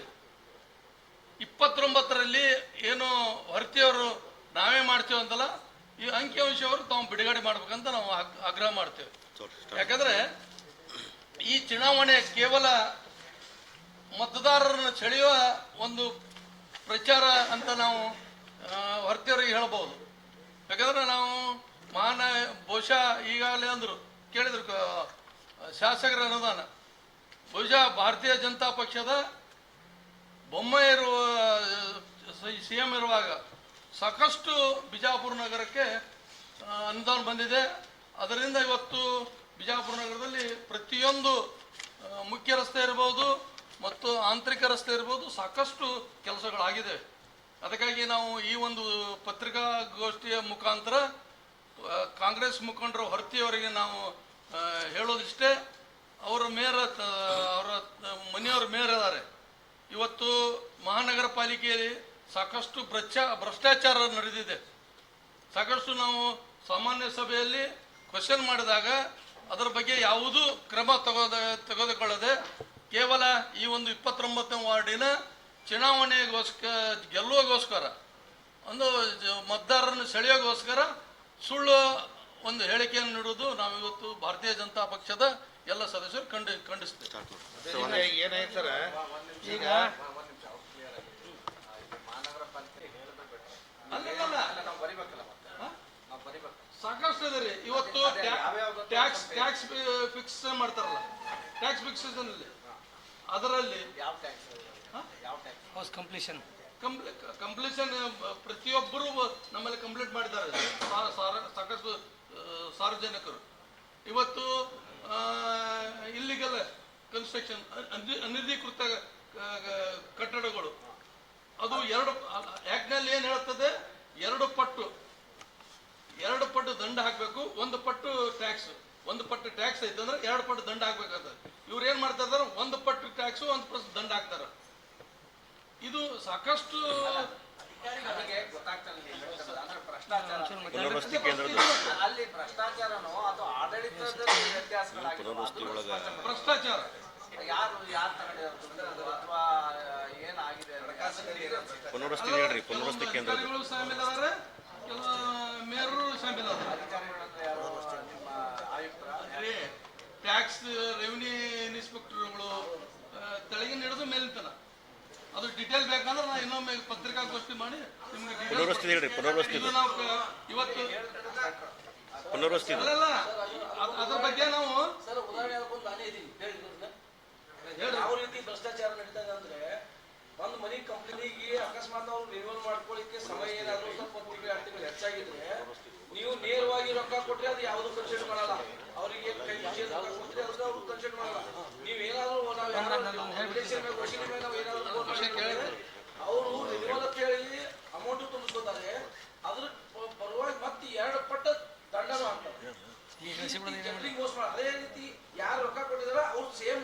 D: ಇಪ್ಪತ್ತೊಂಬತ್ತರಲ್ಲಿ ಏನು ಹೊರತಿಯವರು ನಾವೇ ಮಾಡ್ತೇವೆ ಅಂತಲ್ಲ ಈ ಅಂಕಿಅಂಶವರು ತಾವು ಬಿಡುಗಡೆ ಮಾಡ್ಬೇಕಂತ ನಾವು ಆಗ್- ಆಗ್ರಹ ಮಾಡ್ತೇವೆ. ಯಾಕಂದ್ರೆ ಈ ಚುನಾವಣೆ ಕೇವಲ ಮತದಾರರನ್ನು ಸೆಳೆಯುವ ಒಂದು ಪ್ರಚಾರ ಅಂತ ನಾವು ಹೊರತಿಯವರಿಗೆ ಹೇಳ್ಬೋದು ಯಾಕಂದ್ರೆ ನಾವು ಮಾನ ಬಹುಶಃ ಈಗಾಗಲೇ ಅಂದರು ಕೇಳಿದ್ರು ಶಾಸಕರ ಅನುದಾನ. ಬಹುಶಃ ಭಾರತೀಯ ಜನತಾ ಪಕ್ಷದ ಬೊಮ್ಮೆ ಇರುವ ಸಿ ಎಂ ಇರುವಾಗ ಸಾಕಷ್ಟು ಬಿಜಾಪುರ ನಗರಕ್ಕೆ ಅನುದಾನ ಬಂದಿದೆ. ಅದರಿಂದ ಇವತ್ತು ಬಿಜಾಪುರ ನಗರದಲ್ಲಿ ಪ್ರತಿಯೊಂದು ಮುಖ್ಯ ರಸ್ತೆ ಇರ್ಬೋದು ಮತ್ತು ಆಂತರಿಕ ರಸ್ತೆ ಇರ್ಬೋದು ಸಾಕಷ್ಟು ಕೆಲಸಗಳಾಗಿದೆ. ಅದಕ್ಕಾಗಿ ನಾವು ಈ ಒಂದು ಪತ್ರಿಕಾಗೋಷ್ಠಿಯ ಮುಖಾಂತರ ಕಾಂಗ್ರೆಸ್ ಮುಖಂಡರು ಹೊರತಿಯವರಿಗೆ ನಾವು ಹೇಳೋದಿಷ್ಟೇ. ಅವರ ಮೇಯರ್ ಅವರ ಮನೆಯವ್ರ ಮೇಯರ್ ಇದ್ದಾರೆ. ಇವತ್ತು ಮಹಾನಗರ ಪಾಲಿಕೆಯಲ್ಲಿ ಸಾಕಷ್ಟು ಭ್ರಷ್ಟ ಭ್ರಷ್ಟಾಚಾರ ನಡೆದಿದೆ. ಸಾಕಷ್ಟು ನಾವು ಸಾಮಾನ್ಯ ಸಭೆಯಲ್ಲಿ ಕ್ವಶನ್ ಮಾಡಿದಾಗ ಅದರ ಬಗ್ಗೆ ಯಾವುದೂ ಕ್ರಮ ತಗೋದ, ತೆಗೆದುಕೊಳ್ಳದೆ ಕೇವಲ ಈ ಒಂದು ಇಪ್ಪತ್ತೊಂಬತ್ತನೇ ವಾರ್ಡಿನ ಚುನಾವಣೆಗೋಸ್ಕರ ಗೆಲ್ಲುವಗೋಸ್ಕರ, ಒಂದು ಮತದಾರರನ್ನು ಸೆಳೆಯೋಗೋಸ್ಕರ ಸುಳ್ಳು ಒಂದು ಹೇಳಿಕೆಯನ್ನು ನೀಡುವುದು ನಾವು ಇವತ್ತು ಭಾರತೀಯ ಜನತಾ ಪಕ್ಷದ ಎಲ್ಲ ಸದಸ್ಯರು ಖಂಡಿ ಖಂಡಿಸ್ತೇವೆ.
G: ಈಗ
D: ಅಲ್ಲಲ್ಲ
F: ನಾವು ಬರಿಬೇಕಲ್ಲ ಮತ್ತೆ ನಾವು ಬರಿಬೇಕು
D: ಸಾಕಷ್ಟು ಇದೆ ರೀ. ಇವತ್ತು ಟ್ಯಾಕ್ಸ್ ಟ್ಯಾಕ್ಸ್ ಫಿಕ್ಸ್ ಮಾಡ್ತಾರಲ್ಲ. ಟ್ಯಾಕ್ಸ್ ಫಿಕ್ಸೇಷನ್ ಅಲ್ಲಿ ಅದರಲ್ಲಿ
F: ಯಾವ ಟ್ಯಾಕ್ಸ್? ಯಾವ ಟ್ಯಾಕ್ಸ್?
C: House completion.
D: ಕಂಪ್ಲೀಷನ್ ಪ್ರತಿಯೊಬ್ಬರು ನಮ್ಮಲ್ಲಿ ಕಂಪ್ಲೀಟ್ ಮಾಡಿದ್ದಾರೆ. ಸಾರ- ಸಾಕಷ್ಟು ಸಾರ್ವಜನಿಕರು. ಇವತ್ತು ಇಲ್ಲಿಗೆಲ್ಲ ಕನ್ಸ್ಟ್ರಕ್ಷನ್ ಅನಧಿಕೃತ ಕಟ್ಟಡಗಳು. ಅದು ಎರಡು ಯಾಕ್ನಲ್ಲಿ ಏನು ಹೇಳುತ್ತದೆ? ಎರಡು ಪಟ್ಟು. ಎರಡು ಪಟ್ಟು ದಂಡ ಹಾಕಬೇಕು ಒಂದು ಪಟ್ಟು ಟ್ಯಾಕ್ಸ್ ಒಂದು ಪಟ್ಟು ಟ್ಯಾಕ್ಸ್ ಐತೆ ಅಂದ್ರೆ ಎರಡು ಪಟ್ಟು ದಂಡ ಹಾಕ್ಬೇಕಾಗ್ತದೆ. ಇವ್ರು ಏನ್ ಮಾಡ್ತಾ ಇದಾರೆ ಒಂದು ಪಟ್ಟು ಟ್ಯಾಕ್ಸ್ ಒಂದು ಪಟ್ಟು ದಂಡ ಹಾಕ್ತಾರ. ಇದು ಸಾಕಷ್ಟು
F: ಅಲ್ಲಿ ಭ್ರಷ್ಟಾಚಾರನೋ ಆಡಳಿತದಲ್ಲಿ ವ್ಯತ್ಯಾಸಗಳಾಗಿದೆ
D: ಭ್ರಷ್ಟಾಚಾರ.
F: ಯಾರು ಯಾರು ತಗೊಂಡಿರೋದು? ಅಥವಾ.
A: ಪುನರ್ವಸತಿ ಹೇಳ್ರಿ ಪುನರ್ವಸತಿ
D: ಕೇಂದ್ರ ಮೇಯರು ಶಾಮಿಲ್ ಟ್ಯಾಕ್ಸ್ ರೆವಿನ್ಯೂ ಇನ್ಸ್ಪೆಕ್ಟರ್ಗಳು ತೆಳಗಿನ ಹಿಡಿದು ಮೇಲಿನ ಅದು ಡೀಟೇಲ್ ಬೇಕಂದ್ರೆ ನಾ ಇನ್ನೊಮ್ಮೆ ಪತ್ರಿಕಾಗೋಷ್ಠಿ ಮಾಡಿ ನಿಮ್ಗೆ
A: ಪುನರ್ವಸತಿ ಹೇಳ್ರಿ ಪುನರ್ವಸತಿ
D: ನಾವು ಇವತ್ತು
A: ಪುನರ್ವಸತಿ
D: ಅಲ್ಲ ಅದ್ರ ಬಗ್ಗೆ ನಾವು
H: ಸರ್ ಉದಾಹರಣೆ ನಾನೇ.
D: ಹೇಳ್ರಿ.
H: ಯಾವ ರೀತಿ ಭ್ರಷ್ಟಾಚಾರ ನಡೀತಾ ಇದೆ ಅಂದ್ರೆ ಒಂದು ಮನಿ ಕಂಪ್ನಿಗೆ ಅಕಸ್ಮಾತ್ ಅವ್ರು ರಿನ್ಯೂವಲ್ ಮಾಡ್ಕೊಳ್ಳಿಕ್ಕೆ ಸಮಯ ಏನಾದ್ರು ಸ್ವಲ್ಪ ಒಂದು ತಿಂಗಳು ಎರಡು ತಿಂಗಳು ಹೆಚ್ಚಾಗಿದ್ರೆ ನೀವು ನೇರವಾಗಿ ರೊಕ್ಕ ಕೊಟ್ರೆ ಅದು ಯಾವುದು ಕನ್ಸಿಡರ್ ಮಾಡಲ್ಲ. ಅವರಿಗೆ ಕೈ ರೊಕ್ಕ ಕೊಟ್ರೆ ಅದಕ್ಕೆ ಅವ್ರು ಕನ್ಸಿಡರ್ ಮಾಡಲ್ಲ. ನೀವು ಏನಾದ್ರು ನಾವು ನಾವು ಏನಾದ್ರು ಅವರು ರಿನ್ಯೂವಲ್ ಅಂತ ಹೇಳಿ ಅಮೌಂಟ್ ತುಂಬಿಸ್ಕೊತಾರೆ. ಅದ್ರ ಪರವಾಗಿ ಮತ್ತೆ ಎರಡು ಪಟ್ಟ ದಂಡನೂ ಹಾಕ್ತಾರೆ ಮೋಸ ಅದೇ ರೀತಿ ಯಾರು ರೊಕ್ಕ ಕೊಟ್ಟಿದಾರ ಅವ್ರು ಸೇಮ್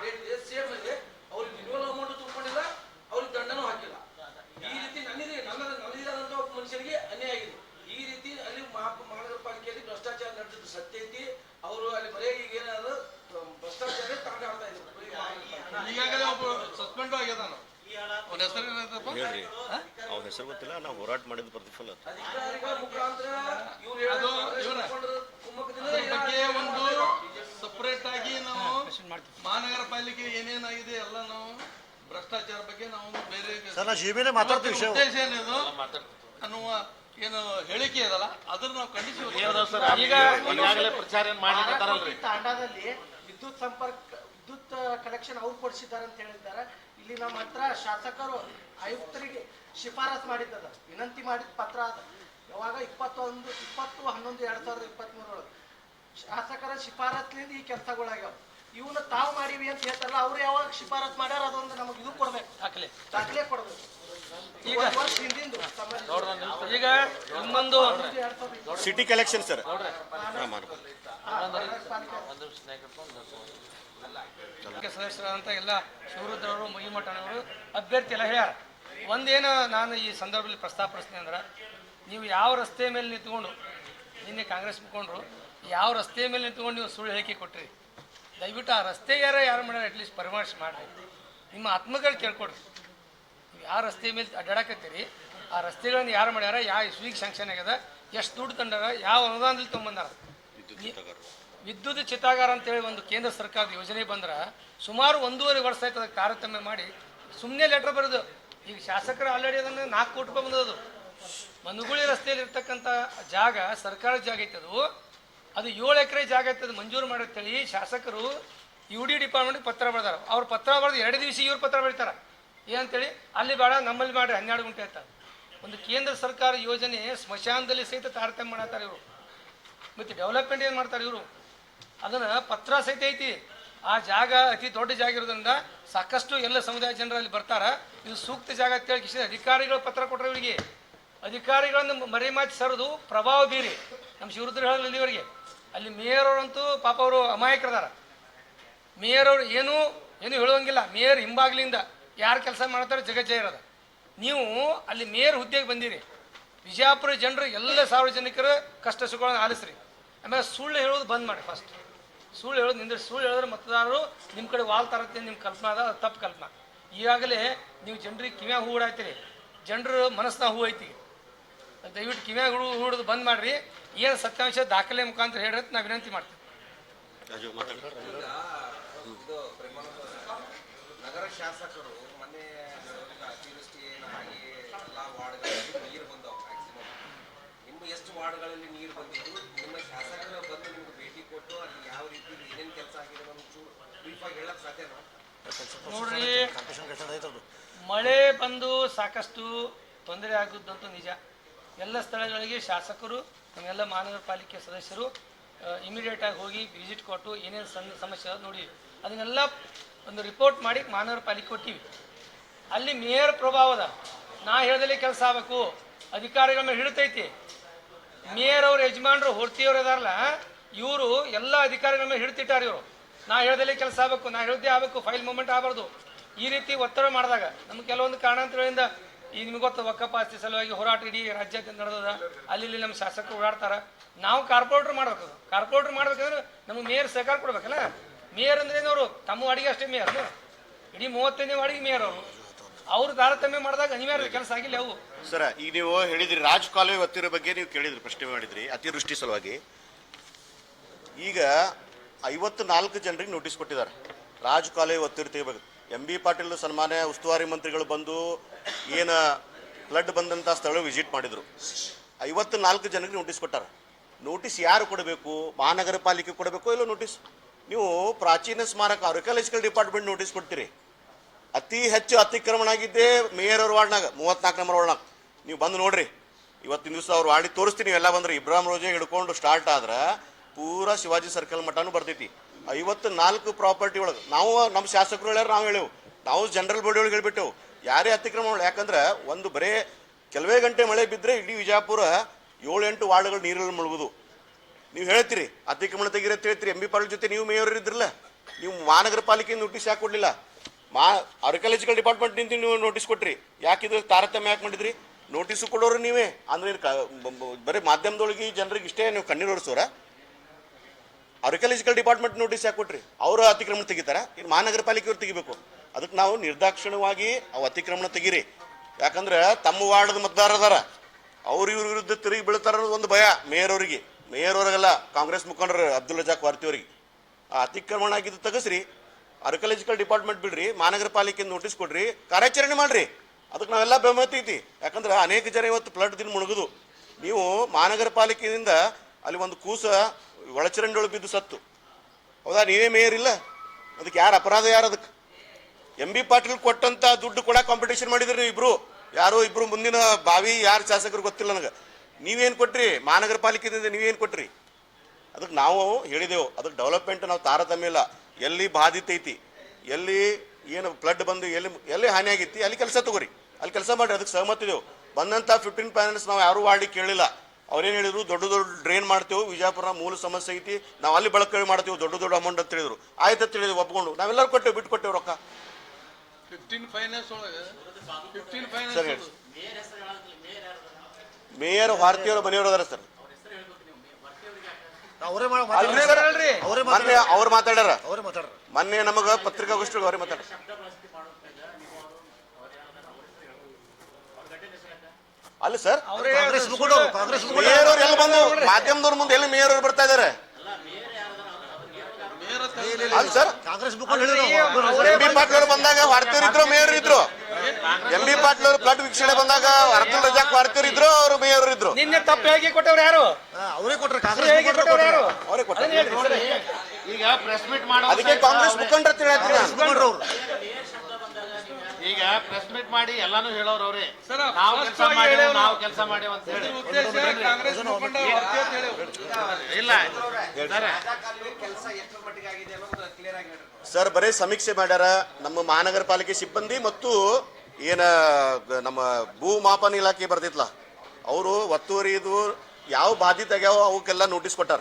H: ಡೇಟ್ ಇದೆ ಸೇಮ್ ಇದೆ. ಅವ್ರಿಗೆ ರಿನ್ಯೂವಲ್ ಅಮೌಂಟ್ ತುಂಬಿಕೊಂಡಿಲ್ಲ ಅವ್ರಿಗೆ ದಂಡನೂ ಹಾಕಿಲ್ಲ ಈ ರೀತಿ ನನ್ನಿದೆ ನನ್ನ ಒಬ್ಬ ಅನ್ಯಾಯ ಆಗಿದೆ. ಈ ರೀತಿ ಅಲ್ಲಿ ಮಹಾ ಮಹಾನಗರ ಪಾಲಿಕೆಯಲ್ಲಿ ಭ್ರಷ್ಟಾಚಾರ ನಡೆದಿದ್ದು ಸತ್ಯ ಐತಿ. ಅವರು ಅಲ್ಲಿ ಬರೇ ಈಗ ಏನಾದ್ರು ಭ್ರಷ್ಟಾಚಾರ ಅವ್ರ ಇದ್ರು. ಬರೀ ಮಹಾನಗರ
D: ಈಗಾಗಲೇ ಒಬ್ಬ ಸಸ್ಪೆಂಡ್ ಅವನ. ಹೆಸರು ಏನಂತಪ್ಪ?
A: ಹೇಳ್ರಿ. ಅವ್ನ ಹೆಸರು ಗೊತ್ತಿಲ್ಲ ನಾವು ಹೋರಾಟ ಮಾಡಿದ ಪ್ರತಿಫಲ
H: ಅಧಿಕಾರಿಗಳ ಮುಖಾಂತರ ಇವ್ರು
D: ಬಗ್ಗೆ ಒಂದು ಸಪರೇಟ್ ಆಗಿ ನಾವು ಮಹಾನಗರ ಪಾಲಿಕೆ ಏನೇನಾಗಿದೆ ಎಲ್ಲ ನಾವು ಭ್ರಷ್ಟಾಚಾರ ಬಗ್ಗೆ ನಾವು ಬೇರೆ
B: ಸರ್ ನಾ ಮಾತಾಡ್ತೀವಿ ವಿಷಯ.
D: ಉದ್ದೇಶ ಏನಿದು? ಅನ್ನುವ ಏನು ಹೇಳಿಕೆ ಇದಲ್ಲ ಅದನ್ನ ನಾವು ಖಂಡಿಸಿ
C: ಈಗ
G: ಈಗಾಗಲೇ ಪ್ರಚಾರ ಏನ್
E: ತಾಂಡಾದಲ್ಲಿ ವಿದ್ಯುತ್ ಸಂಪರ್ಕ ವಿದ್ಯುತ್ ಕನೆಕ್ಷನ್ ಅವ್ರು ಕೊಡಿಸಿದ್ದಾರೆ ಅಂತ ಹೇಳಿದ್ದಾರೆ. ಇಲ್ಲಿ ನಮ್ಮ ಹತ್ರ ಶಾಸಕರು ಆಯುಕ್ತರಿಗೆ ಶಿಫಾರಸ್ ಮಾಡಿದ್ದದ. ವಿನಂತಿ ಮಾಡಿದ ಪತ್ರ ಅದ. ಯಾವಾಗ ಇಪ್ಪತ್ತೊಂದು ಇಪ್ಪತ್ತು ಹನ್ನೊಂದು ಎರಡ್ ಸಾವಿರದ ಇಪ್ಪತ್ತ್ಮೂರೊಳಗೆ ಶಾಸಕರ ಶಿಫಾರಸ್ಲಿಂದ ಈ ಕೆಲಸಗಳಾಗ್ಯಾವ. ಇವನ್ನ ತಾವು ಮಾಡಿವಿ ಅಂತ ಹೇಳ್ತಾರಲ್ಲ ಅವ್ರು ಯಾವಾಗ ಶಿಫಾರಸ್ ಮಾಡ್ಯಾರ ಅದೊಂದು ನಮಗೆ ಇದು ಕೊಡ್ಬೇಕು.
C: ದಾಖಲೆ.
E: ದಾಖಲೆ ಕೊಡ್ಬೇಕು
C: ಈಗ
E: ಒಂದ್ ವರ್ಷ ಹಿಂದಿಂದು ಸಂಬಂಧಿಸಿದ
C: ಈಗ
A: ಸಿಟಿ ಕಲೆಕ್ಷನ್ ಸರ್ ಹಾಂ ಮಾಡ್ಬೋದು
C: ಸದಸ್ಯರಾದಂಥ ಎಲ್ಲ ಶಿವರುದ್ರವರು ಮುಗಿಮಠನವರು ಅಭ್ಯರ್ಥಿ ಎಲ್ಲ ಹೇಳ್ಯಾರ. ಒಂದೇನು ನಾನು ಈ ಸಂದರ್ಭದಲ್ಲಿ ಪ್ರಸ್ತಾಪಿಸ್ತೀನಿ ಅಂದ್ರೆ ನೀವು ಯಾವ ರಸ್ತೆ ಮೇಲೆ ನಿಂತ್ಕೊಂಡು ನಿನ್ನೆ ಕಾಂಗ್ರೆಸ್ ಮುಖಂಡರು ಯಾವ ರಸ್ತೆ ಮೇಲೆ ನಿಂತ್ಕೊಂಡು ನೀವು ಸುಳ್ಳು ಹೇಳಿಕೆ ಕೊಟ್ಟಿರಿ ದಯವಿಟ್ಟು ಆ ರಸ್ತೆಗಾರ ಯಾರು ಮಾಡ್ಯಾರ ಅಟ್ಲೀಸ್ಟ್ ಪರಾಮರ್ಶೆ ಮಾಡಿರಿ. ನಿಮ್ಮ ಆತ್ಮಗಳು ಕೇಳ್ಕೊಡ್ರಿ. ನೀವು ಯಾವ ರಸ್ತೆ ಮೇಲೆ ಅಡ್ಡಾಡಕತ್ತೀರಿ? ಆ ರಸ್ತೆಗಳನ್ನು ಯಾರು ಮಾಡ್ಯಾರ? ಯಾವ ಇಸ್ವಿಗೆ ಸ್ಯಾಂಕ್ಷನ್ ಆಗ್ಯದ? ಎಷ್ಟು ದುಡ್ಡು ತಂಡಾರ ಯಾವ ಅನುದಾನದಲ್ಲಿ ತೊಗೊಂಬಂದಾರ?
A: ವಿದ್ಯುತ್ ಚಿತಾಗಾರ.
C: ವಿದ್ಯುತ್ ಚಿತಾಗಾರ ಅಂತೇಳಿ ಒಂದು ಕೇಂದ್ರ ಸರ್ಕಾರದ ಯೋಜನೆ ಬಂದ್ರೆ ಸುಮಾರು ಒಂದೂವರೆ ವರ್ಷ ಆಯ್ತು ಅದಕ್ಕೆ ತಾರತಮ್ಯ ಮಾಡಿ ಸುಮ್ಮನೆ ಲೆಟರ್ ಬರೋದು ಈಗ ಶಾಸಕರು ಆಲ್ರೆಡಿ ಅದನ್ನು ನಾಲ್ಕು ಕೋಟಿ ರೂಪಾಯಿ ಬಂದದು ಮನುಗುಳಿ ರಸ್ತೆಯಲ್ಲಿ ಇರ್ತಕ್ಕಂಥ ಜಾಗ ಸರ್ಕಾರದ ಜಾಗ ಐತೆ ಅದು. ಅದು ಏಳು ಎಕರೆ ಜಾಗ ಐತೆ ಅದು ಮಂಜೂರು ಮಾಡತ್ತೇಳಿ ಶಾಸಕರು ಯು ಡಿ ಡಿಪಾರ್ಟ್ಮೆಂಟ್ಗೆ ಪತ್ರ ಬರ್ದಾರ. ಅವ್ರು ಪತ್ರ ಬರೆದು ಎರಡು ದಿವಸ ಇವ್ರು ಪತ್ರ ಬರೀತಾರ. ಏನಂತೇಳಿ ಅಲ್ಲಿ ಬೇಡ ನಮ್ಮಲ್ಲಿ ಮಾಡ್ರಿ ಹನ್ನೆರಡು ಗುಂಟೆ ಅಂತ ಒಂದು ಕೇಂದ್ರ ಸರ್ಕಾರ ಯೋಜನೆ ಸ್ಮಶಾನದಲ್ಲಿ ಸಹಿತ ತಾರತಮ್ಯ ಮಾಡತ್ತಾರೆ ಇವರು. ಮತ್ತು ಡೆವಲಪ್ಮೆಂಟ್ ಏನು ಮಾಡ್ತಾರೆ ಇವರು? ಅದನ್ನು ಪತ್ರ ಸಹಿತ ಐತಿ. ಆ ಜಾಗ ಅತಿ ದೊಡ್ಡ ಜಾಗ ಇರೋದ್ರಿಂದ ಸಾಕಷ್ಟು ಎಲ್ಲ ಸಮುದಾಯ ಜನರಲ್ಲಿ ಬರ್ತಾರ. ಇದು ಸೂಕ್ತ ಜಾಗ ಅಂತೇಳಿ ಕಿಶನ್ ಅಧಿಕಾರಿಗಳು ಪತ್ರ ಕೊಟ್ಟರೆ ಇವರಿಗೆ. ಅಧಿಕಾರಿಗಳನ್ನು ಮರೆಮಾಚಿ ಸರದು ಪ್ರಭಾವ ಬೀರಿ. ನಮ್ಮ ಶಿವರುದ್ರ ಹೇಳಲಿಲ್ಲ ಇವರಿಗೆ. ಅಲ್ಲಿ ಮೇಯರ್ ಅವರಂತೂ ಪಾಪ ಅವರು ಅಮಾಯಕರದಾರ. ಮೇಯರ್ ಅವರು ಏನೂ ಏನೂ ಹೇಳುವಂಗಿಲ್ಲ. ಮೇಯರ್ ಹಿಂಬಾಗ್ಲಿಂದ ಯಾರು ಕೆಲಸ ಮಾಡ್ತಾರೆ ಜಗಜ್ಜಯ ಇರೋದ. ನೀವು ಅಲ್ಲಿ ಮೇಯರ್ ಹುದ್ದೆಗೆ ಬಂದಿರಿ. ವಿಜಯಪುರ ಜನರು ಎಲ್ಲ ಸಾರ್ವಜನಿಕರ ಕಷ್ಟ ಸುಖಗಳನ್ನು ಆಲಿಸ್ರಿ. ಆಮೇಲೆ ಸುಳ್ಳು ಹೇಳೋದು ಬಂದ್ ಮಾಡಿ ಫಸ್ಟ್ ಸುಳ್ಳು ಹೇಳೋದು ನಿಂದ್ರೆ. ಸುಳ್ಳು ಹೇಳಿದ್ರೆ ಮತದಾರರು ನಿಮ್ಮ ಕಡೆ ವಾಲ್ ತರತ್ತೆ ನಿಮ್ಮ ಕಲ್ಪನಾ ಅದ ಅದು ತಪ್ಪು ಕಲ್ಪನಾ. ಈಗಾಗಲೇ ನೀವು ಜನರಿಗೆ ಕಿವ್ಯಾಗ ಹೂ ಹೂಡಾಯ್ತೀರಿ. ಜನರು ಮನಸ್ಸಿನ ಹೂ ಐತಿ. ದಯವಿಟ್ಟು ಕಿವ್ಯಾಗ ಹೂ ಹೂಡೋದು ಬಂದ್ ಮಾಡಿರಿ. ಏನು ಸತ್ಯಾಂಶ ದಾಖಲೆ ಮುಖಾಂತರ ಹೇಳಿ ಅಂತ ನಾ ವಿನಂತಿ
F: ಮಾಡ್ತೀವಿ. ನಗರ ಶಾಸಕರು ಮೊನ್ನೆ ಅತಿವೃಷ್ಟಿ ಆಗಿ ಎಲ್ಲ ವಾರ್ಡ್ಗಳಲ್ಲಿ ನೀರು ಬಂದವು ಮ್ಯಾಕ್ಸಿಮಮ್ ನಿಮ್ಮ ಎಷ್ಟು ವಾರ್ಡ್ಗಳಲ್ಲಿ ನೀರು ಬಂದಿದ್ದು ನಿಮ್ಮ ಶಾಸಕರು ಬಂದು ನಿಮ್ಗೆ ಭೇಟಿ ಕೊಟ್ಟು ಅಲ್ಲಿ ಯಾವ ರೀತಿ ಏನೇನು ಕೆಲಸ ಆಗಿದೆ ಅನ್ನೋದು ಬ್ರೀಫಾಗಿ ಹೇಳಕ್ ಸಾಧ್ಯನಾ
C: ನೋಡ್ರಿ, ಮಳೆ ಬಂದು ಸಾಕಷ್ಟು ತೊಂದರೆ ಆಗುದಂತೂ ನಿಜ. ಎಲ್ಲ ಸ್ಥಳಗಳಿಗೆ ಶಾಸಕರು, ನಮ್ಮೆಲ್ಲ ಮಹಾನಗರ ಪಾಲಿಕೆ ಸದಸ್ಯರು ಇಮಿಡಿಯೇಟ್ ಆಗಿ ಹೋಗಿ ವಿಸಿಟ್ ಕೊಟ್ಟು ಏನೇನು ಸಣ್ಣ ಸಮಸ್ಯೆ ನೋಡಿ, ಅದನ್ನೆಲ್ಲ ಒಂದು ರಿಪೋರ್ಟ್ ಮಾಡಿ ಮಹಾನಗರ ಪಾಲಿಕೆ ಕೊಟ್ಟಿವಿ. ಅಲ್ಲಿ ಮೇಯರ್ ಪ್ರಭಾವದ ನಾ ಹೇಳ್ದಲ್ಲಿ ಕೆಲಸ ಆಗಬೇಕು. ಅಧಿಕಾರಿಗಳ ಮೇಲೆ ಹಿಡಿತೈತಿ. ಮೇಯರ್ ಅವ್ರ ಯಜಮಾನ್ರು ಹೊರ್ತಿಯವ್ರು ಇದಾರಲ್ಲ ಇವರು ಎಲ್ಲ ಅಧಿಕಾರಿಗಳ ಮೇಲೆ ಹಿಡಿತಿಟ್ಟಾರ ಇವರು. ನಾ ಹೇಳ್ದಲ್ಲಿ ಕೆಲಸ ಆಗಬೇಕು, ನಾ ಹೇಳ್ದೆ ಆಗಬೇಕು, ಫೈಲ್ ಮೂಮೆಂಟ್ ಆಗಬಾರ್ದು. ಈ ರೀತಿ ಒತ್ತಡ ಮಾಡಿದಾಗ, ನಮ್ಗೆ ಕೆಲವೊಂದು ಕಾರಣಾಂತರಗಳಿಂದ ಈ ನಿಮ್ಗೆ ಗೊತ್ತು ಒಕ್ಕಪ್ಪ ಆಸ್ತಿ ಸಲುವಾಗಿ ಹೋರಾಟ ಇಡೀ ರಾಜ್ಯಾದ್ಯಂತ ನಡೆದದ. ಅಲ್ಲಿ ನಮ್ಮ ಶಾಸಕರು ಓಡಾಡ್ತಾರೆ. ನಾವು ಕಾರ್ಪೊರೇಟರ್ ಮಾಡ್ಬೇಕು ಕಾರ್ಪೊರೇಟರ್ ಮಾಡ್ಬೇಕಂದ್ರೆ ನಮ್ಗೆ ಮೇಯರ್ ಸಹಕಾರ ಕೊಡ್ಬೇಕಲ್ಲ. ಮೇಯರ್ ಅಂದ್ರೆ ಅವರು? ತಮ್ಮ ಅಡಿಗೆ ಅಷ್ಟೇ ಮೇಯರ್ ಇಡೀ ಮೂವತ್ತೈದನೇ ಅಡಿಗೆ ಮೇಯರ್ ಅವರು. ಅವ್ರು ತಾರತಮ್ಯ ಮಾಡಿದಾಗ ಅನಿವಾರ್ಯ ಕೆಲಸ ಆಗಿಲ್ಲ ಅವು.
A: ಸರ, ಈಗ ನೀವು ಹೇಳಿದ್ರಿ ರಾಜ್ ಕಾಲುವೆ ಒತ್ತಿರೋ ಬಗ್ಗೆ ನೀವು ಕೇಳಿದ್ರಿ, ಪ್ರಶ್ನೆ ಮಾಡಿದ್ರಿ, ಅತಿವೃಷ್ಟಿ ಸಲುವಾಗಿ. ಈಗ ಐವತ್ತು ನಾಲ್ಕು ಜನರಿಗೆ ನೋಟಿಸ್ ಕೊಟ್ಟಿದ್ದಾರೆ. ರಾಜ್ ಕಾಲುವೆ ಒತ್ತಿರ ತೆಗಿಬೇಕು ಎಂ ಬಿ ಪಾಟೀಲ್ ಸನ್ಮಾನ್ಯ ಉಸ್ತುವಾರಿ ಮಂತ್ರಿಗಳು ಬಂದು ಏನ ಫ್ಲಡ್ ಬಂದಂಥ ಸ್ಥಳ ವಿಸಿಟ್ ಮಾಡಿದರು. ಐವತ್ತು ನಾಲ್ಕು ಜನರಿಗೆ ನೋಟಿಸ್ ಕೊಟ್ಟಾರ. ನೋಟಿಸ್ ಯಾರು ಕೊಡಬೇಕು? ಮಹಾನಗರ ಪಾಲಿಕೆ ಕೊಡಬೇಕು ಇಲ್ಲ ನೋಟಿಸ್ ನೀವು ಪ್ರಾಚೀನ ಸ್ಮಾರಕ ಆರ್ಕಿಯಾಲಜಿಕಲ್ ಡಿಪಾರ್ಟ್ಮೆಂಟ್ ನೋಟಿಸ್ ಕೊಡ್ತೀರಿ. ಅತಿ ಹೆಚ್ಚು ಅತಿಕ್ರಮಣ ಆಗಿದ್ದೇ ಮೇಯರ್ ಅವ್ರ ವಾರ್ಡ್ನಾಗ, ಮೂವತ್ನಾಲ್ಕು ನಂಬರ್ ವಾರ್ಡ್ನಾಗ. ನೀವು ಬಂದು ನೋಡ್ರಿ. ಇವತ್ತಿನ ದಿವಸ ಅವ್ರು ವಾಡಿ ತೋರಿಸ್ತೀನಿ ಎಲ್ಲ ಬಂದ್ರೆ. ಇಬ್ರಾಹಿಂ ರೋಜೆ ಹಿಡ್ಕೊಂಡು ಸ್ಟಾರ್ಟ್ ಆದ್ರೆ ಪೂರಾ ಶಿವಾಜಿ ಸರ್ಕಲ್ ಮಠನೂ ಬರ್ತೈತಿ. ಐವತ್ತು ನಾಲ್ಕು ಪ್ರಾಪರ್ಟಿ ಒಳಗೆ, ನಾವು ನಮ್ಮ ಶಾಸಕರು ಹೇಳ್ಯಾರ, ನಾವು ಹೇಳೇವು. ನಾವು ಜನರಲ್ ಬಾಡಿ ಒಳಗೆ ಹೇಳ್ಬಿಟ್ಟೆವು ಯಾರೇ ಅತಿಕ್ರಮಣ ಯಾಕಂದ್ರೆ ಒಂದು ಬರೇ ಕೆಲವೇ ಗಂಟೆ ಮಳೆ ಬಿದ್ದರೆ ಇಡೀ ವಿಜಯಪುರ ಏಳು ಎಂಟು ವಾರ್ಡ್ಗಳು ನೀರಲ್ಲಿ ಮುಳುಗುದು. ನೀವು ಹೇಳ್ತೀರಿ, ಅತಿಕ್ರಮಣ ತೆಗಿರತ್ತೆ ಹೇಳ್ತೀರಿ. ಎಂ ಬಿ ಪಾಟೀಲ್ ಜೊತೆ ನೀವು ಮೇಯರ್ ಇದ್ರಲ್ಲ, ನೀವು ಮಹಾನಗರ ಪಾಲಿಕೆ ನೋಟಿಸ್ ಯಾಕೆ ಕೊಡಲಿಲ್ಲ? ಮಾ ಆರ್ಕಿಯಾಲಜಿಕಲ್ ಡಿಪಾರ್ಟ್ಮೆಂಟ್ ನಿಂತ ನೀವು ನೋಟಿಸ್ ಕೊಟ್ರಿ. ಯಾಕೆ ಇದು ತಾರತಮ್ಯ ಯಾಕೆ ಮಾಡಿದ್ರಿ? ನೋಟಿಸ್ ಕೊಡೋರು ನೀವೇ. ಅಂದ್ರೆ ಕ- ಬರೀ ಮಾಧ್ಯಮದೊಳಗೆ ಜನರಿಗೆ ಇಷ್ಟೇ ನೀವು ಕಣ್ಣೀರು ಓಡಿಸೋರ ಆರ್ಕಿಯಾಲಜಿಕಲ್ ಡಿಪಾರ್ಟ್ಮೆಂಟ್ ನೋಟಿಸ್ ಯಾಕೆ ಕೊಟ್ರಿ? ಅವರು ಅತಿಕ್ರಮಣ ತೆಗಿತಾರ? ಇನ್ನು ಮಹಾನಗರ ಪಾಲಿಕೆಯವ್ರು ತೆಗಿಬೇಕು. ಅದಕ್ಕೆ ನಾವು ನಿರ್ದಾಕ್ಷಿಣ್ಯವಾಗಿ ಅವು ಅತಿಕ್ರಮಣ ತೆಗೀರಿ. ಯಾಕಂದ್ರೆ ತಮ್ಮ ವಾರ್ಡ್ದ ಮತದಾರ ಅದಾರ. ಅವ್ರ ಇವ್ರ ವಿರುದ್ಧ ತಿರುಗಿ ಬೀಳ್ತಾರ ಒಂದು ಭಯ ಮೇಯರ್ ಅವರಿಗೆ. ಮೇಯರ್ ಅವ್ರಿಗೆಲ್ಲ, ಕಾಂಗ್ರೆಸ್ ಮುಖಂಡರು ಅಬ್ದುಲ್ ರಜಾಕ್ ವಾರ್ತಿ ಅವರಿಗೆ. ಆ ಅತಿಕ್ರಮಣ ಆಗಿದ್ದು ತೆಗಸ್ರಿ. ಆರ್ಕಿಯಾಲಜಿಕಲ್ ಡಿಪಾರ್ಟ್ಮೆಂಟ್ ಬಿಡ್ರಿ, ಮಹಾನಗರ ಪಾಲಿಕೆಯಿಂದ ನೋಟಿಸ್ ಕೊಡ್ರಿ, ಕಾರ್ಯಾಚರಣೆ ಮಾಡ್ರಿ. ಅದಕ್ಕೆ ನಾವೆಲ್ಲ ಬೆಂಬತ್ತಿ ಐತಿ ಯಾಕಂದ್ರೆ ಅನೇಕ ಜನ ಇವತ್ತು ಫ್ಲಡ್ ದಿನ ಮುಳುಗುದು. ನೀವು ಮಹಾನಗರ ಪಾಲಿಕೆಯಿಂದ ಅಲ್ಲಿ ಒಂದು ಕೂಸ ಒಳಚರಂಡಿ ಬಿದ್ದು ಸತ್ತು. ಹೌದಾ? ನೀವೇ ಮೇಯರ್ ಇಲ್ಲ? ಅದಕ್ಕೆ ಯಾರು ಅಪರಾಧ ಯಾರು ಅದಕ್ಕೆ? ಎಂ ಬಿ ಪಾಟೀಲ್ ಕೊಟ್ಟಂತ ದುಡ್ಡು ಕೂಡ ಕಾಂಪಿಟೇಷನ್ ಮಾಡಿದ್ರಿ ನೀವು ಇಬ್ರು. ಯಾರೋ ಇಬ್ರು ಮುಂದಿನ ಬಾವಿ, ಯಾರು ಶಾಸಕರು ಗೊತ್ತಿಲ್ಲ ನನಗೆ. ನೀವೇನು ಕೊಟ್ರಿ? ಮಹಾನಗರ ಪಾಲಿಕೆಯಿಂದ ನೀವೇನು ಕೊಟ್ರಿ? ಅದಕ್ಕೆ ನಾವು ಹೇಳಿದೆವು. ಅದಕ್ಕೆ ಡೆವಲಪ್ಮೆಂಟ್ ನಾವು ತಾರತಮ್ಯ ಇಲ್ಲ. ಎಲ್ಲಿ ಬಾಧಿತ ಐತಿ ಎಲ್ಲಿ ಏನು ಫ್ಲಡ್ ಬಂದು ಎಲ್ಲಿ ಎಲ್ಲಿ ಹಾನಿ ಆಗೈತಿ ಅಲ್ಲಿ ಕೆಲಸ ತಗೋರಿ. ಅಲ್ಲಿ ಕೆಲಸ ಮಾಡ್ರಿ ಅದಕ್ಕೆ ಸಹಮತಿದೆವು ಬಂದಂಥ ಫಿಫ್ಟೀನ್ ಪ್ಯಾನೆಲ್ಸ್ ನಾವು ಯಾರೂ ವಾರ್ಡಿಗೆ ಕೇಳಿಲ್ಲ. ಅವ್ರೇನು ಹೇಳಿದ್ರು ದೊಡ್ಡ ದೊಡ್ಡ ಡ್ರೈನ್ ಮಾಡ್ತೇವೆ ವಿಜಯಪುರ ಮೂಲ ಸಮಸ್ಯೆ ಐತಿ ನಾವು ಅಲ್ಲಿ ಬಳಕೆ ಮಾಡ್ತೇವೆ ದೊಡ್ಡ ದೊಡ್ಡ ಅಮೌಂಟ್ ಅಂತ ಹೇಳಿದ್ರು. ಆಯ್ತು ಅಂತ ಹೇಳಿದ್ವಿ ಒಪ್ಕೊಂಡು. ನಾವೆಲ್ಲರೂ ಕೊಟ್ಟೆ ಬಿಟ್ಟು ಕೊಟ್ಟೆವು ರೊಕ್ಕ. ಮೇಯರ್ ಭಾರತೀಯರ ಮನೆಯವರು ಅದಾರ ಸರ್.
B: ಅವರೇ
C: ಮಾತಾಡ್ಯಾರ
B: ಅವರೇ
A: ಮೊನ್ನೆ
B: ಮಾತಾಡ್ಯಾರ
A: ಅವ್ರು ಮಾತಾಡ್ಯಾರ?
B: ಅವರೇ ಮಾತಾಡ್ರ.
A: ಮೊನ್ನೆ ನಮಗ ಪತ್ರಿಕಾಗೋಷ್ಠಿಗೆ ಅವರೇ ಮಾತಾಡ್ಯಾರ. ಅಲ್ಲ ಸರ್
C: ಅವರೇ
B: ಕಾಂಗ್ರೆಸ್ ಮುಖಂಡರು ಕಾಂಗ್ರೆಸ್ ಮುಖಂಡರು.
A: ಮೇಯರ್ ಅವ್ರು ಎಲ್ಲಿ ಬಂದು? ಮಾಧ್ಯಮದವ್ರ ಮುಂದೆ ಎಲ್ಲಿ ಮೇಯರ್ ಅವ್ರು ಬರ್ತಾ ಇದಾರೆ? ಅಲ್ಲ ಸರ್
B: ಕಾಂಗ್ರೆಸ್ ಮುಖಂಡರು ಹೇಳಿದ್ರು.
A: ಎಂ ಬಿ ಪಾಟೀಲ್ ಅವರು ಬಂದಾಗ ವಾರ್ತೆಯವ್ರು ಇದ್ರು ಮೇಯರ್ ಇದ್ರು. ಎಂ ಬಿ ಪಾಟೀಲ್ ಅವರು ಫ್ಲಡ್ ವೀಕ್ಷಣೆ ಬಂದಾಗ ಅರ್ಜುನ್ ರಜಾಕ್ ವಾರ್ತೆಯವ್ರು ಇದ್ರು ಅವರು ಮೇಯರ್ ಇದ್ರು.
C: ನಿನ್ನೆ ತಪ್ಪು ಹೇಗೆ ಕೊಟ್ಟವ್ರು ಯಾರು?
B: ಅವರೇ ಕೊಟ್ಟರು ಕಾಂಗ್ರೆಸ್
C: ಹೇಗೆ ಕೊಟ್ಟವ್ರು ಯಾರು?
A: ಅವರೇ ಕೊಟ್ಟಾರೆ.
G: ಈಗ ಪ್ರೆಸ್ ಮೀಟ್ ಮಾಡೋ
A: ಅದಕ್ಕೆ ಕಾಂಗ್ರೆಸ್ ಮುಖಂಡರ ಹೇಳ್ತೀನಿ. ನಾನು.
G: ಈಗ ಪ್ರೆಸ್ ಮೀಟ್ ಮಾಡಿ ಎಲ್ಲಾನು ಹೇಳೋರು ಅವ್ರೆ.
D: ಸರ್,
G: ನಾವು ಕೆಲಸ ಮಾಡಿ ನಾವು. ಕೆಲಸ ಮಾಡಿ ಅಂತ ಹೇಳಿ.
D: ಉದ್ದೇಶ ಕಾಂಗ್ರೆಸ್ ಮುಖಂಡ ಅಂತ ಹೇಳಿ
G: ಇಲ್ಲ ಸರ್
F: ಕೆಲಸ ಎಷ್ಟರ ಮಟ್ಟಿಗೆ ಆಗಿದೆ ಅನ್ನೋದು ಕ್ಲಿಯರ್ ಆಗಿ
A: ಸರ್ ಬರೀ ಸಮೀಕ್ಷೆ ಮಾಡ್ಯಾರ ನಮ್ಮ ಮಹಾನಗರ ಪಾಲಿಕೆ ಸಿಬ್ಬಂದಿ ಮತ್ತು ಏನ, ನಮ್ಮ ಭೂ ಮಾಪನ ಇಲಾಖೆ ಬರ್ತಿತ್ಲ ಅವರು ಒತ್ತುವರಿದು ಯಾವ ಬಾಧಿತ ಆಗ್ಯಾವ ಅವಕ್ಕೆಲ್ಲ ನೋಟಿಸ್ ಕೊಟ್ಟಾರ.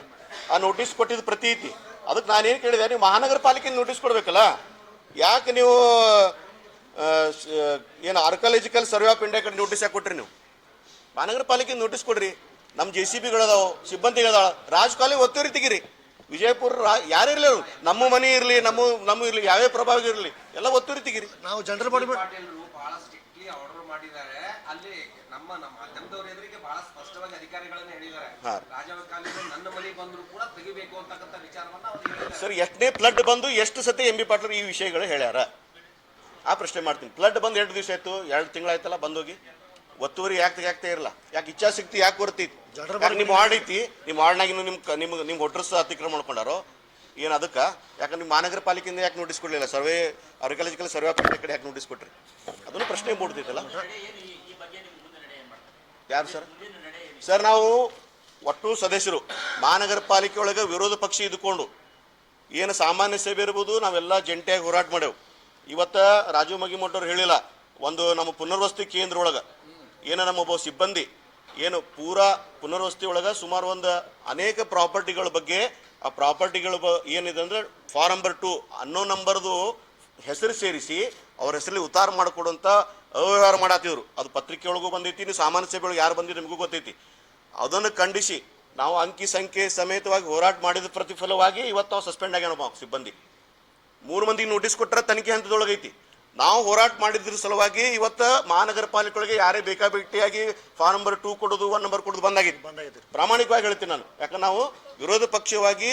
A: ಆ ನೋಟಿಸ್ ಕೊಟ್ಟಿದ್ದು ಪ್ರತಿ ಐತಿ ಅದಕ್ಕೆ ನಾನೇನು ಕೇಳಿದೆ, ನೀವು ಮಹಾನಗರ ಪಾಲಿಕೆ ನೋಟಿಸ್ ಕೊಡ್ಬೇಕಲ್ಲ? ಯಾಕೆ ನೀವು ಏನು ಆರ್ಕಾಲಜಿಕಲ್ ಸರ್ವೆ ಆಫ್ ಇಂಡಿಯಾ ಕಡೆ ನೋಟಿಸ್ ಯಾಕೆ ಕೊಟ್ರಿ ನೀವು? ಮಹಾನಗರ ಪಾಲಿಕೆ ನೋಟಿಸ್ ಕೊಡ್ರಿ. ನಮ್ಮ ಜೆ ಸಿ ಬಿಗಳದಾವ ಸಿಬ್ಬಂದಿಗಳದಾವ ರಾಜ್ ಕಾಲೇಜ್ ಒತ್ತುವರಿ ತೆಗಿರಿ. ವಿಜಯಪುರ ರಾ ಇರಲಿ ನಮ್ಮ ಮನೆ ಇರಲಿ, ನಮ್ಮ ನಮ್ಮ ಇರಲಿ, ಯಾವ್ಯಾವ ಪ್ರಭಾವ ಇರಲಿ, ಎಲ್ಲ ಒತ್ತುವರಿ ತೆಗಿರಿ.
B: ನಾವು
F: ಜನರ ಬಹಳ ಸ್ಟ್ರಿಕ್ಟ್ಲಿ ಆರ್ಡರ್ ಮಾಡಿದ್ದಾರೆ. ಅಲ್ಲಿ ನಮ್ಮ ನಮ್ಮ ಮಾಧ್ಯಮದವ್ರ ಎದುರಿಗೆ ಬಹಳ ಸ್ಪಷ್ಟವಾಗಿ ಅಧಿಕಾರಿಗಳನ್ನ ಹೇಳಿದ್ದಾರೆ. ರಾಜಕಾಲಿನ ನನ್ನ ಮನೆ ಬಂದ್ರು ಕೂಡ ತೆಗಿಬೇಕು ಅಂತಕ್ಕಂಥ ವಿಚಾರವನ್ನ ಅವ್ರು
A: ಸರ್ ಎಷ್ಟನೇ ಫ್ಲಡ್ ಬಂದು ಎಷ್ಟು ಸತಿ ಎಂ ಬಿ ಪಾಟೀಲ್ ಈ ವಿಷಯಗಳು ಹೇಳ್ಯಾರ? ಆ ಪ್ರಶ್ನೆ ಮಾಡ್ತೀನಿ. ಫ್ಲಡ್ ಬಂದು ಎರಡು ದಿವಸ ಆಯ್ತು ಎರಡು ತಿಂಗಳಾಯ್ತಲ್ಲ ಬಂದೋಗಿ? ಒತ್ತುವರಿ ಯಾಕೆ ಯಾಕೆ ಇರಲ್ಲ ಯಾಕೆ ಇಚ್ಛಾಶಕ್ತಿ ಯಾಕೆ ಕೊಡ್ತೈತಿ ನಿಮ್ಮ ವಾರ್ಡ್ ಐತಿ? ನಿಮ್ಮ ಆಡ್ನಾಗಿನ ನಿಮ್ಮ ನಿಮ್ಗೆ ನಿಮ್ಮ ನಿಮ್ಮ ಹೊಟ್ರಸ್ ಅತಿಕ್ರಮಣ ಮಾಡ್ಕೊಂಡಾರೋ? ಏನು ಅದಕ್ಕೆ? ಯಾಕಂದ್ರೆ ನಿಮ್ಮ ಮಹಾನಗರ ಪಾಲಿಕೆಯಿಂದ ಯಾಕೆ ನೋಟಿಸ್ ಕೊಡಲಿಲ್ಲ? ಸರ್ವೆ ಆರ್ಕಿಯಾಲಜಿಕಲ್ ಸರ್ವೆ ಆಫ್ ಕಡೆ ಯಾಕೆ ನೋಟಿಸ್ ಕೊಟ್ರಿ? ಅದನ್ನು ಪ್ರಶ್ನೆ ಮೂಡ್ತೈತಲ್ಲ? ಯಾರು ಸರ್? ಸರ್, ನಾವು ಒಟ್ಟು ಸದಸ್ಯರು. ಮಹಾನಗರ ಪಾಲಿಕೆ ಒಳಗೆ ವಿರೋಧ ಪಕ್ಷ ಇದ್ದುಕೊಂಡು ಏನು ಸಾಮಾನ್ಯ ಸೇವೆ ಇರ್ಬೋದು, ನಾವೆಲ್ಲ ಜಂಟಿಯಾಗಿ ಹೋರಾಟ ಮಾಡೇವು. ಇವತ್ತು ರಾಜೀವ್ ಮಗಿಮೊಟ್ಟವ್ರು ಹೇಳಿಲ್ಲ, ಒಂದು ನಮ್ಮ ಪುನರ್ವಸತಿ ಕೇಂದ್ರ ಒಳಗೆ, ಏನು ನಮ್ಮ ಒಬ್ಬ ಸಿಬ್ಬಂದಿ, ಏನು ಪೂರಾ ಪುನರ್ವಸತಿ ಒಳಗೆ ಸುಮಾರು ಒಂದು ಅನೇಕ ಪ್ರಾಪರ್ಟಿಗಳ ಬಗ್ಗೆ ಆ ಪ್ರಾಪರ್ಟಿಗಳು ಬ ಏನಿದೆ ಅಂದರೆ ಫಾರ್ ನಂಬರ್ ಟು ಅನ್ನೋ ನಂಬರ್ದು ಹೆಸರು ಸೇರಿಸಿ ಅವ್ರ ಹೆಸರಲ್ಲಿ ಉತ್ತಾರ ಮಾಡಿಕೊಡುವಂಥ ಅವ್ಯವಹಾರ ಮಾಡತ್ತಿದ್ರು ಅದು ಪತ್ರಿಕೆ ಒಳಗೂ ಬಂದೈತಿ ನೀವು ಸಾಮಾನ್ಯ ಸೇವೆ ಒಳಗೆ ಯಾರು ಬಂದಿದ್ದು ನಿಮಗೂ ಗೊತ್ತೈತಿ. ಅದನ್ನು ಖಂಡಿಸಿ ನಾವು ಅಂಕಿ ಸಂಖ್ಯೆ ಸಮೇತವಾಗಿ ಹೋರಾಟ ಮಾಡಿದ ಪ್ರತಿಫಲವಾಗಿ ಇವತ್ತು ನಾವು ಸಸ್ಪೆಂಡ್ ಆಗ್ಯಾನ ಒಬ್ಬ ಸಿಬ್ಬಂದಿ. ಮೂರು ಮಂದಿಗೆ ನೋಟಿಸ್ ಕೊಟ್ಟರೆ ತನಿಖೆ ಹಂತದೊಳಗೈತಿ. ನಾವು ಹೋರಾಟ ಮಾಡಿದ್ರ ಸಲುವಾಗಿ ಇವತ್ತು ಮಹಾನಗರ ಪಾಲಿಕೆಗಳಿಗೆ ಯಾರೇ ಬೇಕಾಬಿಟ್ಟಿಯಾಗಿ ಫಾರ್ಮ್ ನಂಬರ್ ಟೂ ಕೊಡೋದು ಒನ್ ನಂಬರ್ ಕೊಡೋದು ಬಂದಾಗಿತ್ತು
B: ಬಂದಾಗಿದೆ.
A: ಪ್ರಾಮಾಣಿಕವಾಗಿ ಹೇಳ್ತೀನಿ ನಾನು. ಯಾಕಂದ್ರೆ ನಾವು ವಿರೋಧ ಪಕ್ಷವಾಗಿ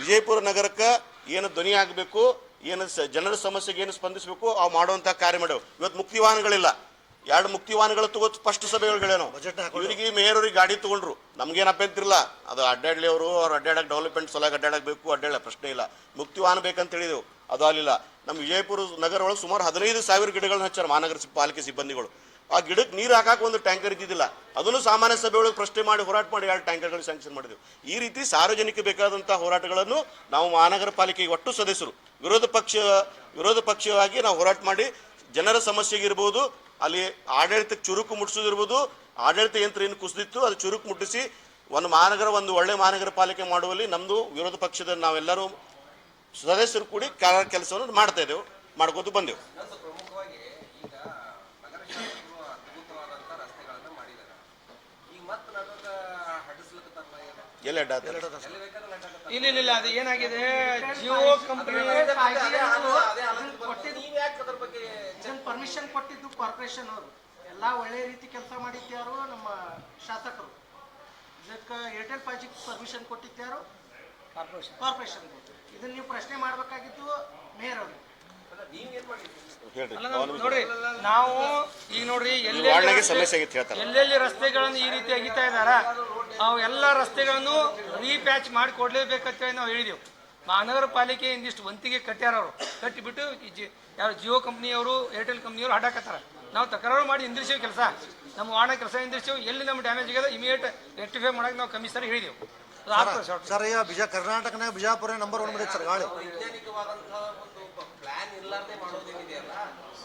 A: ವಿಜಯಪುರ ನಗರಕ್ಕೆ ಏನು ಧ್ವನಿ ಆಗಬೇಕು ಏನು ಸ ಜನರ ಸಮಸ್ಯೆಗೆ ಏನು ಸ್ಪಂದಿಸಬೇಕು ಅವು ಮಾಡುವಂಥ ಕಾರ್ಯ ಮಾಡೋ ಇವತ್ತು ಮುಕ್ತಿವಾಹನಗಳಿಲ್ಲ. ಎರಡು ಮುಕ್ತಿವಾಹನಗಳು ತಗೋ ಸ್ಪಷ್ಟ ಸಭೆಗಳು ಇವರಿಗೆ ಮೇಯರ್ ಅವ್ರಿಗೆ ಗಾಡಿ ತಗೊಂಡ್ರು. ನಮ್ಗೇನು ಅಭ್ಯಂತರಿಲ್ಲ ಅದು ಅಡ್ಡಾಡ್ಲಿ ಅವರು ಅವ್ರು ಅಡ್ಡಾಡಕ್ಕೆ ಡೆವಲಪ್ಮೆಂಟ್ ಸಲಾಗಿ ಅಡ್ಡಾಡಬೇಕು ಅಡ್ಡಾಡ ಪ್ರಶ್ನೆ ಇಲ್ಲ. ಮುಕ್ತಿವಾಹನ ಬೇಕಂತ ಹೇಳಿದೆವು. ಅದು ಆಗಲಿಲ್ಲ ನಮ್ಮ ವಿಜಯಪುರ ನಗರ ಒಳಗೆ ಸುಮಾರು ಹದಿನೈದು ಸಾವಿರ ಗಿಡಗಳನ್ನ ಹಚ್ಚಾರ ಮಹಾನಗರ ಪಾಲಿಕೆ ಸಿಬ್ಬಂದಿಗಳು. ಆ ಗಿಡಕ್ಕೆ ನೀರು ಹಾಕಕ್ಕೆ ಒಂದು ಟ್ಯಾಂಕರ್ ಇದ್ದಿದ್ದಿಲ್ಲ. ಅದನ್ನು ಸಾಮಾನ್ಯ ಸಭೆ ಒಳಗೆ ಪ್ರಶ್ನೆ ಮಾಡಿ ಹೋರಾಟ ಮಾಡಿ ಎರಡು ಟ್ಯಾಂಕರ್ಗಳು ಸ್ಯಾಂಕ್ಷನ್ ಮಾಡಿದೆವು. ಈ ರೀತಿ ಸಾರ್ವಜನಿಕ ಬೇಕಾದಂಥ ಹೋರಾಟಗಳನ್ನು ನಾವು ಮಹಾನಗರ ಪಾಲಿಕೆಗೆ ಒಟ್ಟು ಸದಸ್ಯರು, ವಿರೋಧ ಪಕ್ಷ, ವಿರೋಧ ಪಕ್ಷವಾಗಿ ನಾವು ಹೋರಾಟ ಮಾಡಿ ಜನರ ಸಮಸ್ಯೆಗಿರ್ಬೋದು ಅಲ್ಲಿ ಆಡಳಿತಕ್ಕೆ ಚುರುಕು ಮುಟ್ಟಿಸೋದಿರ್ಬೋದು ಆಡಳಿತ ಯಂತ್ರ ಏನು ಕುಸಿದಿತ್ತು ಅದು ಚುರುಕು ಮುಟ್ಟಿಸಿ ಒಂದು ಮಹಾನಗರ, ಒಂದು ಒಳ್ಳೆ ಮಹಾನಗರ ಪಾಲಿಕೆ ಮಾಡುವಲ್ಲಿ ನಮ್ಮದು ವಿರೋಧ ಪಕ್ಷದ ನಾವೆಲ್ಲರೂ ಸದಸ್ಯರು ಕೂಡಿ ಕೆಲಸವನ್ನು ಮಾಡ್ತಾ ಇದ್ದೆವು ಮಾಡ್ಕೋತ ಬಂದೆವು ಎಲ್ಲಿ ಅಡ್ಡ.
C: ಇಲ್ಲ ಇಲ್ಲ ಇಲ್ಲ ಅದು ಏನಾಗಿದೆ ಜಿಯೋ ಕಂಪನಿ
E: ಪರ್ಮಿಷನ್ ಕೊಟ್ಟಿದ್ದು ಕಾರ್ಪೊರೇಷನ್ ಅವರು ಎಲ್ಲ ಒಳ್ಳೆ ರೀತಿ ಕೆಲಸ ಮಾಡಿದ್ಯಾರು ನಮ್ಮ ಶಾಸಕರು ಇದಕ್ಕೆ ಏರ್ಟೆಲ್ ಫೈವ್ ಪರ್ಮಿಷನ್ ಕೊಟ್ಟಿದ್ಯಾರು
C: ಕಾರ್ಪೊರೇಷನ್
E: ಕಾರ್ಪೊರೇಷನ್ ಇದನ್ನ ನೀವು ಪ್ರಶ್ನೆ ಮಾಡಬೇಕಾಗಿತ್ತು ಮೇಯರ್ ಅವರು.
C: ನಾವು ನೋಡ್ರಿ ನಾವು ಈಗ ನೋಡ್ರಿ ಎಲ್ಲೆಲ್ಲಿ
A: ಸಮಸ್ಯೆ ಆಗಿತ್ತು ಹೇಳ್ತಾರೆ
C: ಎಲ್ಲೆಲ್ಲಿ ರಸ್ತೆಗಳನ್ನು ಈ ರೀತಿ ಅಗಿತಾ ಇದಾರ ಅವು ಎಲ್ಲ ರಸ್ತೆಗಳನ್ನು ರೀಪ್ಯಾಚ್ ಮಾಡಿ ಕೊಡ್ಲೇಬೇಕಂತೇಳಿ ನಾವು ಹೇಳಿದೆವು. ಮಹಾನಗರ ಪಾಲಿಕೆ ಇಂದಿಷ್ಟು ವಂತಿಗೆ ಕಟ್ಟ್ಯಾರ ಅವರು. ಕಟ್ಟಿಬಿಟ್ಟು ಯಾರು ಜಿಯೋ ಕಂಪ್ನಿಯವರು ಏರ್ಟೆಲ್ ಕಂಪ್ನಿಯವರು ಹಾಡಾಕತ್ತಾರ ನಾವು ತಕರಾರು ಮಾಡಿ ಹಿಂದಿರ್ಸೇವು ಕೆಲಸ. ನಮ್ಮ ವಾಹನ ಕೆಲಸ ಹಿಂದಿರ್ಸೇವೆ ಎಲ್ಲಿ ನಮ್ಮ ಡ್ಯಾಮೇಜ್ ಆಗ್ಯದ ಇಮಿಡಿಯೇಟ್ ರೆಕ್ಟಿಫೈ ಮಾಡಕ್ಕೆ ನಾವು ಕಮಿಷನರ್ ಹೇಳಿದೆವು.
B: ಸರ್ ಈಗ ಬಿಜಾ ಕರ್ನಾಟಕನಾಗ ಬಿಜಾಪುರ ನಂಬರ್ ಒನ್ ಬಂದೈತೆ ಸರ್ ಗಾಳಿ.
F: ಒಂದು ಪ್ಲಾನ್ ಇರ್ಲಾರ್ದೆ ಮಾಡೋದೇನಿದೆಯಲ್ಲ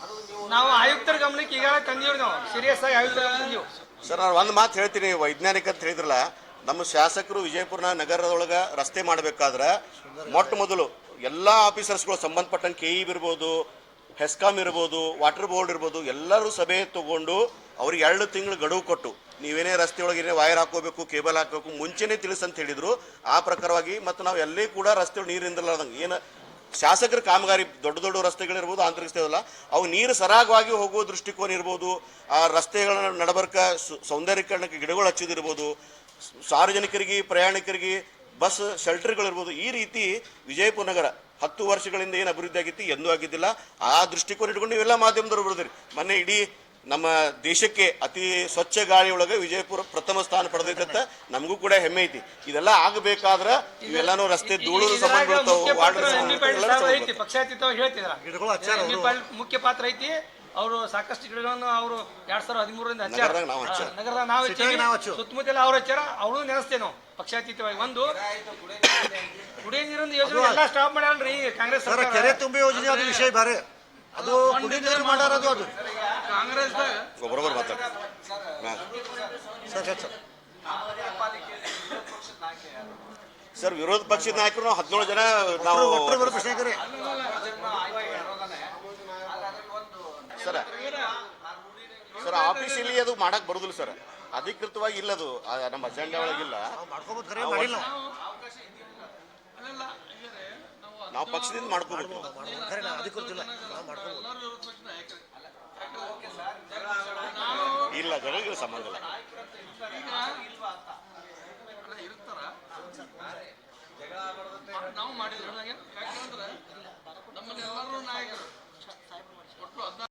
F: ಅದು ನೀವು
C: ನಾವು ಆಯುಕ್ತರ ಗಮನಕ್ಕೆ ಈಗಾಗಲೇ ತಂದಿವ್ರಿ ನಾವು. ಸೀರಿಯಸ್ ಆಗಿ ಆಯುಕ್ತರ ಗಮನಕ್ಕೆ
A: ಸರ್ ನಾನು ಒಂದು ಮಾತು ಹೇಳ್ತೀನಿ ವೈಜ್ಞಾನಿಕ ಅಂತ ಹೇಳಿದ್ರಲ್ಲ ನಮ್ಮ ಶಾಸಕರು ವಿಜಯಪುರ ನಗರದೊಳಗೆ ರಸ್ತೆ ಮಾಡಬೇಕಾದ್ರೆ ಮೊಟ್ಟ ಮೊದಲು ಎಲ್ಲ ಆಫೀಸರ್ಸ್ಗಳು ಸಂಬಂಧಪಟ್ಟಂಗೆ ಕೆ ಇ ಇರ್ಬೋದು ಹೆಸ್ಕಾಮ್ ಇರ್ಬೋದು ವಾಟರ್ ಬೋರ್ಡ್ ಇರ್ಬೋದು ಎಲ್ಲರೂ ಸಭೆ ತಗೊಂಡು ಅವ್ರಿಗೆ ಎರಡು ತಿಂಗಳು ಗಡುವು ಕೊಟ್ಟು, ನೀವೇನೇ ರಸ್ತೆ ಒಳಗೆ ಏನೇ ವೈರ್ ಹಾಕೋಬೇಕು ಕೇಬಲ್ ಹಾಕಬೇಕು ಮುಂಚೆನೇ ತಿಳಿಸ್ ಅಂತ ಹೇಳಿದ್ರು, ಆ ಪ್ರಕಾರವಾಗಿ ಮತ್ತು ನಾವು ಎಲ್ಲೇ ಕೂಡ ರಸ್ತೆ ನೀರಿಂದಿರ್ಲಾರ್ದಂಗೆ ಏನು ಶಾಸಕರ ಕಾಮಗಾರಿ ದೊಡ್ಡ ದೊಡ್ಡ ರಸ್ತೆಗಳಿರ್ಬೋದು, ಆಂತರಿಕ ರಸ್ತೆ ಅಲ್ಲ ಅವು ನೀರು ಸರಾಗವಾಗಿ ಹೋಗುವ ದೃಷ್ಟಿಕೋನ ಇರ್ಬೋದು, ಆ ರಸ್ತೆಗಳ ನಡಬರ್ಕ ಸೌಂದರ್ಯೀಕರಣಕ್ಕೆ ಗಿಡಗಳು ಹಚ್ಚಿದಿರ್ಬೋದು ಸಾರ್ವಜನಿಕರಿಗೆ, ಪ್ರಯಾಣಿಕರಿಗೆ, ಬಸ್ ಶೆಲ್ಟರ್ಗಳಿರ್ಬೋದು, ಈ ರೀತಿ ವಿಜಯಪುರ ನಗರ ಹತ್ತು ವರ್ಷಗಳಿಂದ ಏನು ಅಭಿವೃದ್ಧಿ ಆಗಿತ್ತು, ಎಂದೂ ಆಗಿದ್ದಿಲ್ಲ, ಆ ದೃಷ್ಟಿಕೋನ ಇಟ್ಕೊಂಡು ನೀವೆಲ್ಲ ಮಾಧ್ಯಮದವ್ರು ಬರ್ತೀರಿ ಮೊನ್ನೆ ಇಡೀ ನಮ್ಮ ದೇಶಕ್ಕೆ ಅತಿ ಸ್ವಚ್ಛ ಗಾಳಿ ಒಳಗೆ ವಿಜಯಪುರ ಪ್ರಥಮ ಸ್ಥಾನ ಪಡೆದಿದ್ದಂತ ನಮಗೂ ಕೂಡ ಹೆಮ್ಮೆ ಐತಿ. ಇದೆಲ್ಲ ಆಗಬೇಕಾದ್ರೆ ಇವೆಲ್ಲಾನು ರಸ್ತೆ ಧೂಳು
C: ಮುಖ್ಯ ಪಾತ್ರ ಐತಿ
B: ಅವರು.
C: ಮುಖ್ಯ ಪಾತ್ರ ಐತಿ. ಅವರು ಸಾಕಷ್ಟು ಗಿಡಗಳನ್ನು ಅವರು ಎರಡ್ ಸಾವಿರದ ಹದಿಮೂರರಿಂದ ಹಚ್ಚಾರ
A: ನಗರದಾಗ ನಾವು.
C: ಸುತ್ತಮುತ್ತಲ ಅವ್ರು ಹಚ್ಚಾರ ಅವರು ನೆನೆಸ್ತೇವೆ ನಾವು ಪಕ್ಷಾತೀತವಾಗಿ. ಒಂದು ಕುಡಿಯ ನೀರಿನ ಯೋಜನೆ ಎಲ್ಲ ಸ್ಟಾಪ್ ಮಾಡ್ಯಾಳ್ರಿ ಕಾಂಗ್ರೆಸ್
B: ಕೆರೆ ತುಂಬಿ ಯೋಜನೆ ಅದು ವಿಷಯ ಬಾರೆ. ಅದು ಕುಡಿ ನೀರು ಮಾಡ್ಯಾರ ಅದು.
A: ಬರೋಬರ್ ಮಾತಾಡ.
B: Sir sir
A: sir. ವಿರೋಧ ಪಕ್ಷದ ನಾಯಕರು ಹದಿನೇಳು ಜನ ನಾವು. ಸರ್ ಸರ್ ಆಫೀಸಲ್ಲಿ ಅದು ಮಾಡಕ್ ಬರುದಿಲ್ಲ ಸರ್. ಅಧಿಕೃತವಾಗಿ ಇಲ್ಲ ಅದು. ನಮ್ಮ ಅಜೆಂಡಾ ಒಳಗಿಲ್ಲ
B: ನಾವು
A: ಪಕ್ಷದಿಂದ ಮಾಡ್ಕೋಬೇಕು.
B: ಇಲ್ಲ ಜನರಿಗೆ ಸಂಬಂಧ ಇಲ್ಲ. ನಾವು
D: ಮಾಡಿದ್ರೆ ನಮ್ಮಲ್ಲಿ ಎಲ್ಲರೂ ನಾಯಕರು.
A: ಒಟ್ಟು
D: ಹದಿನಾರು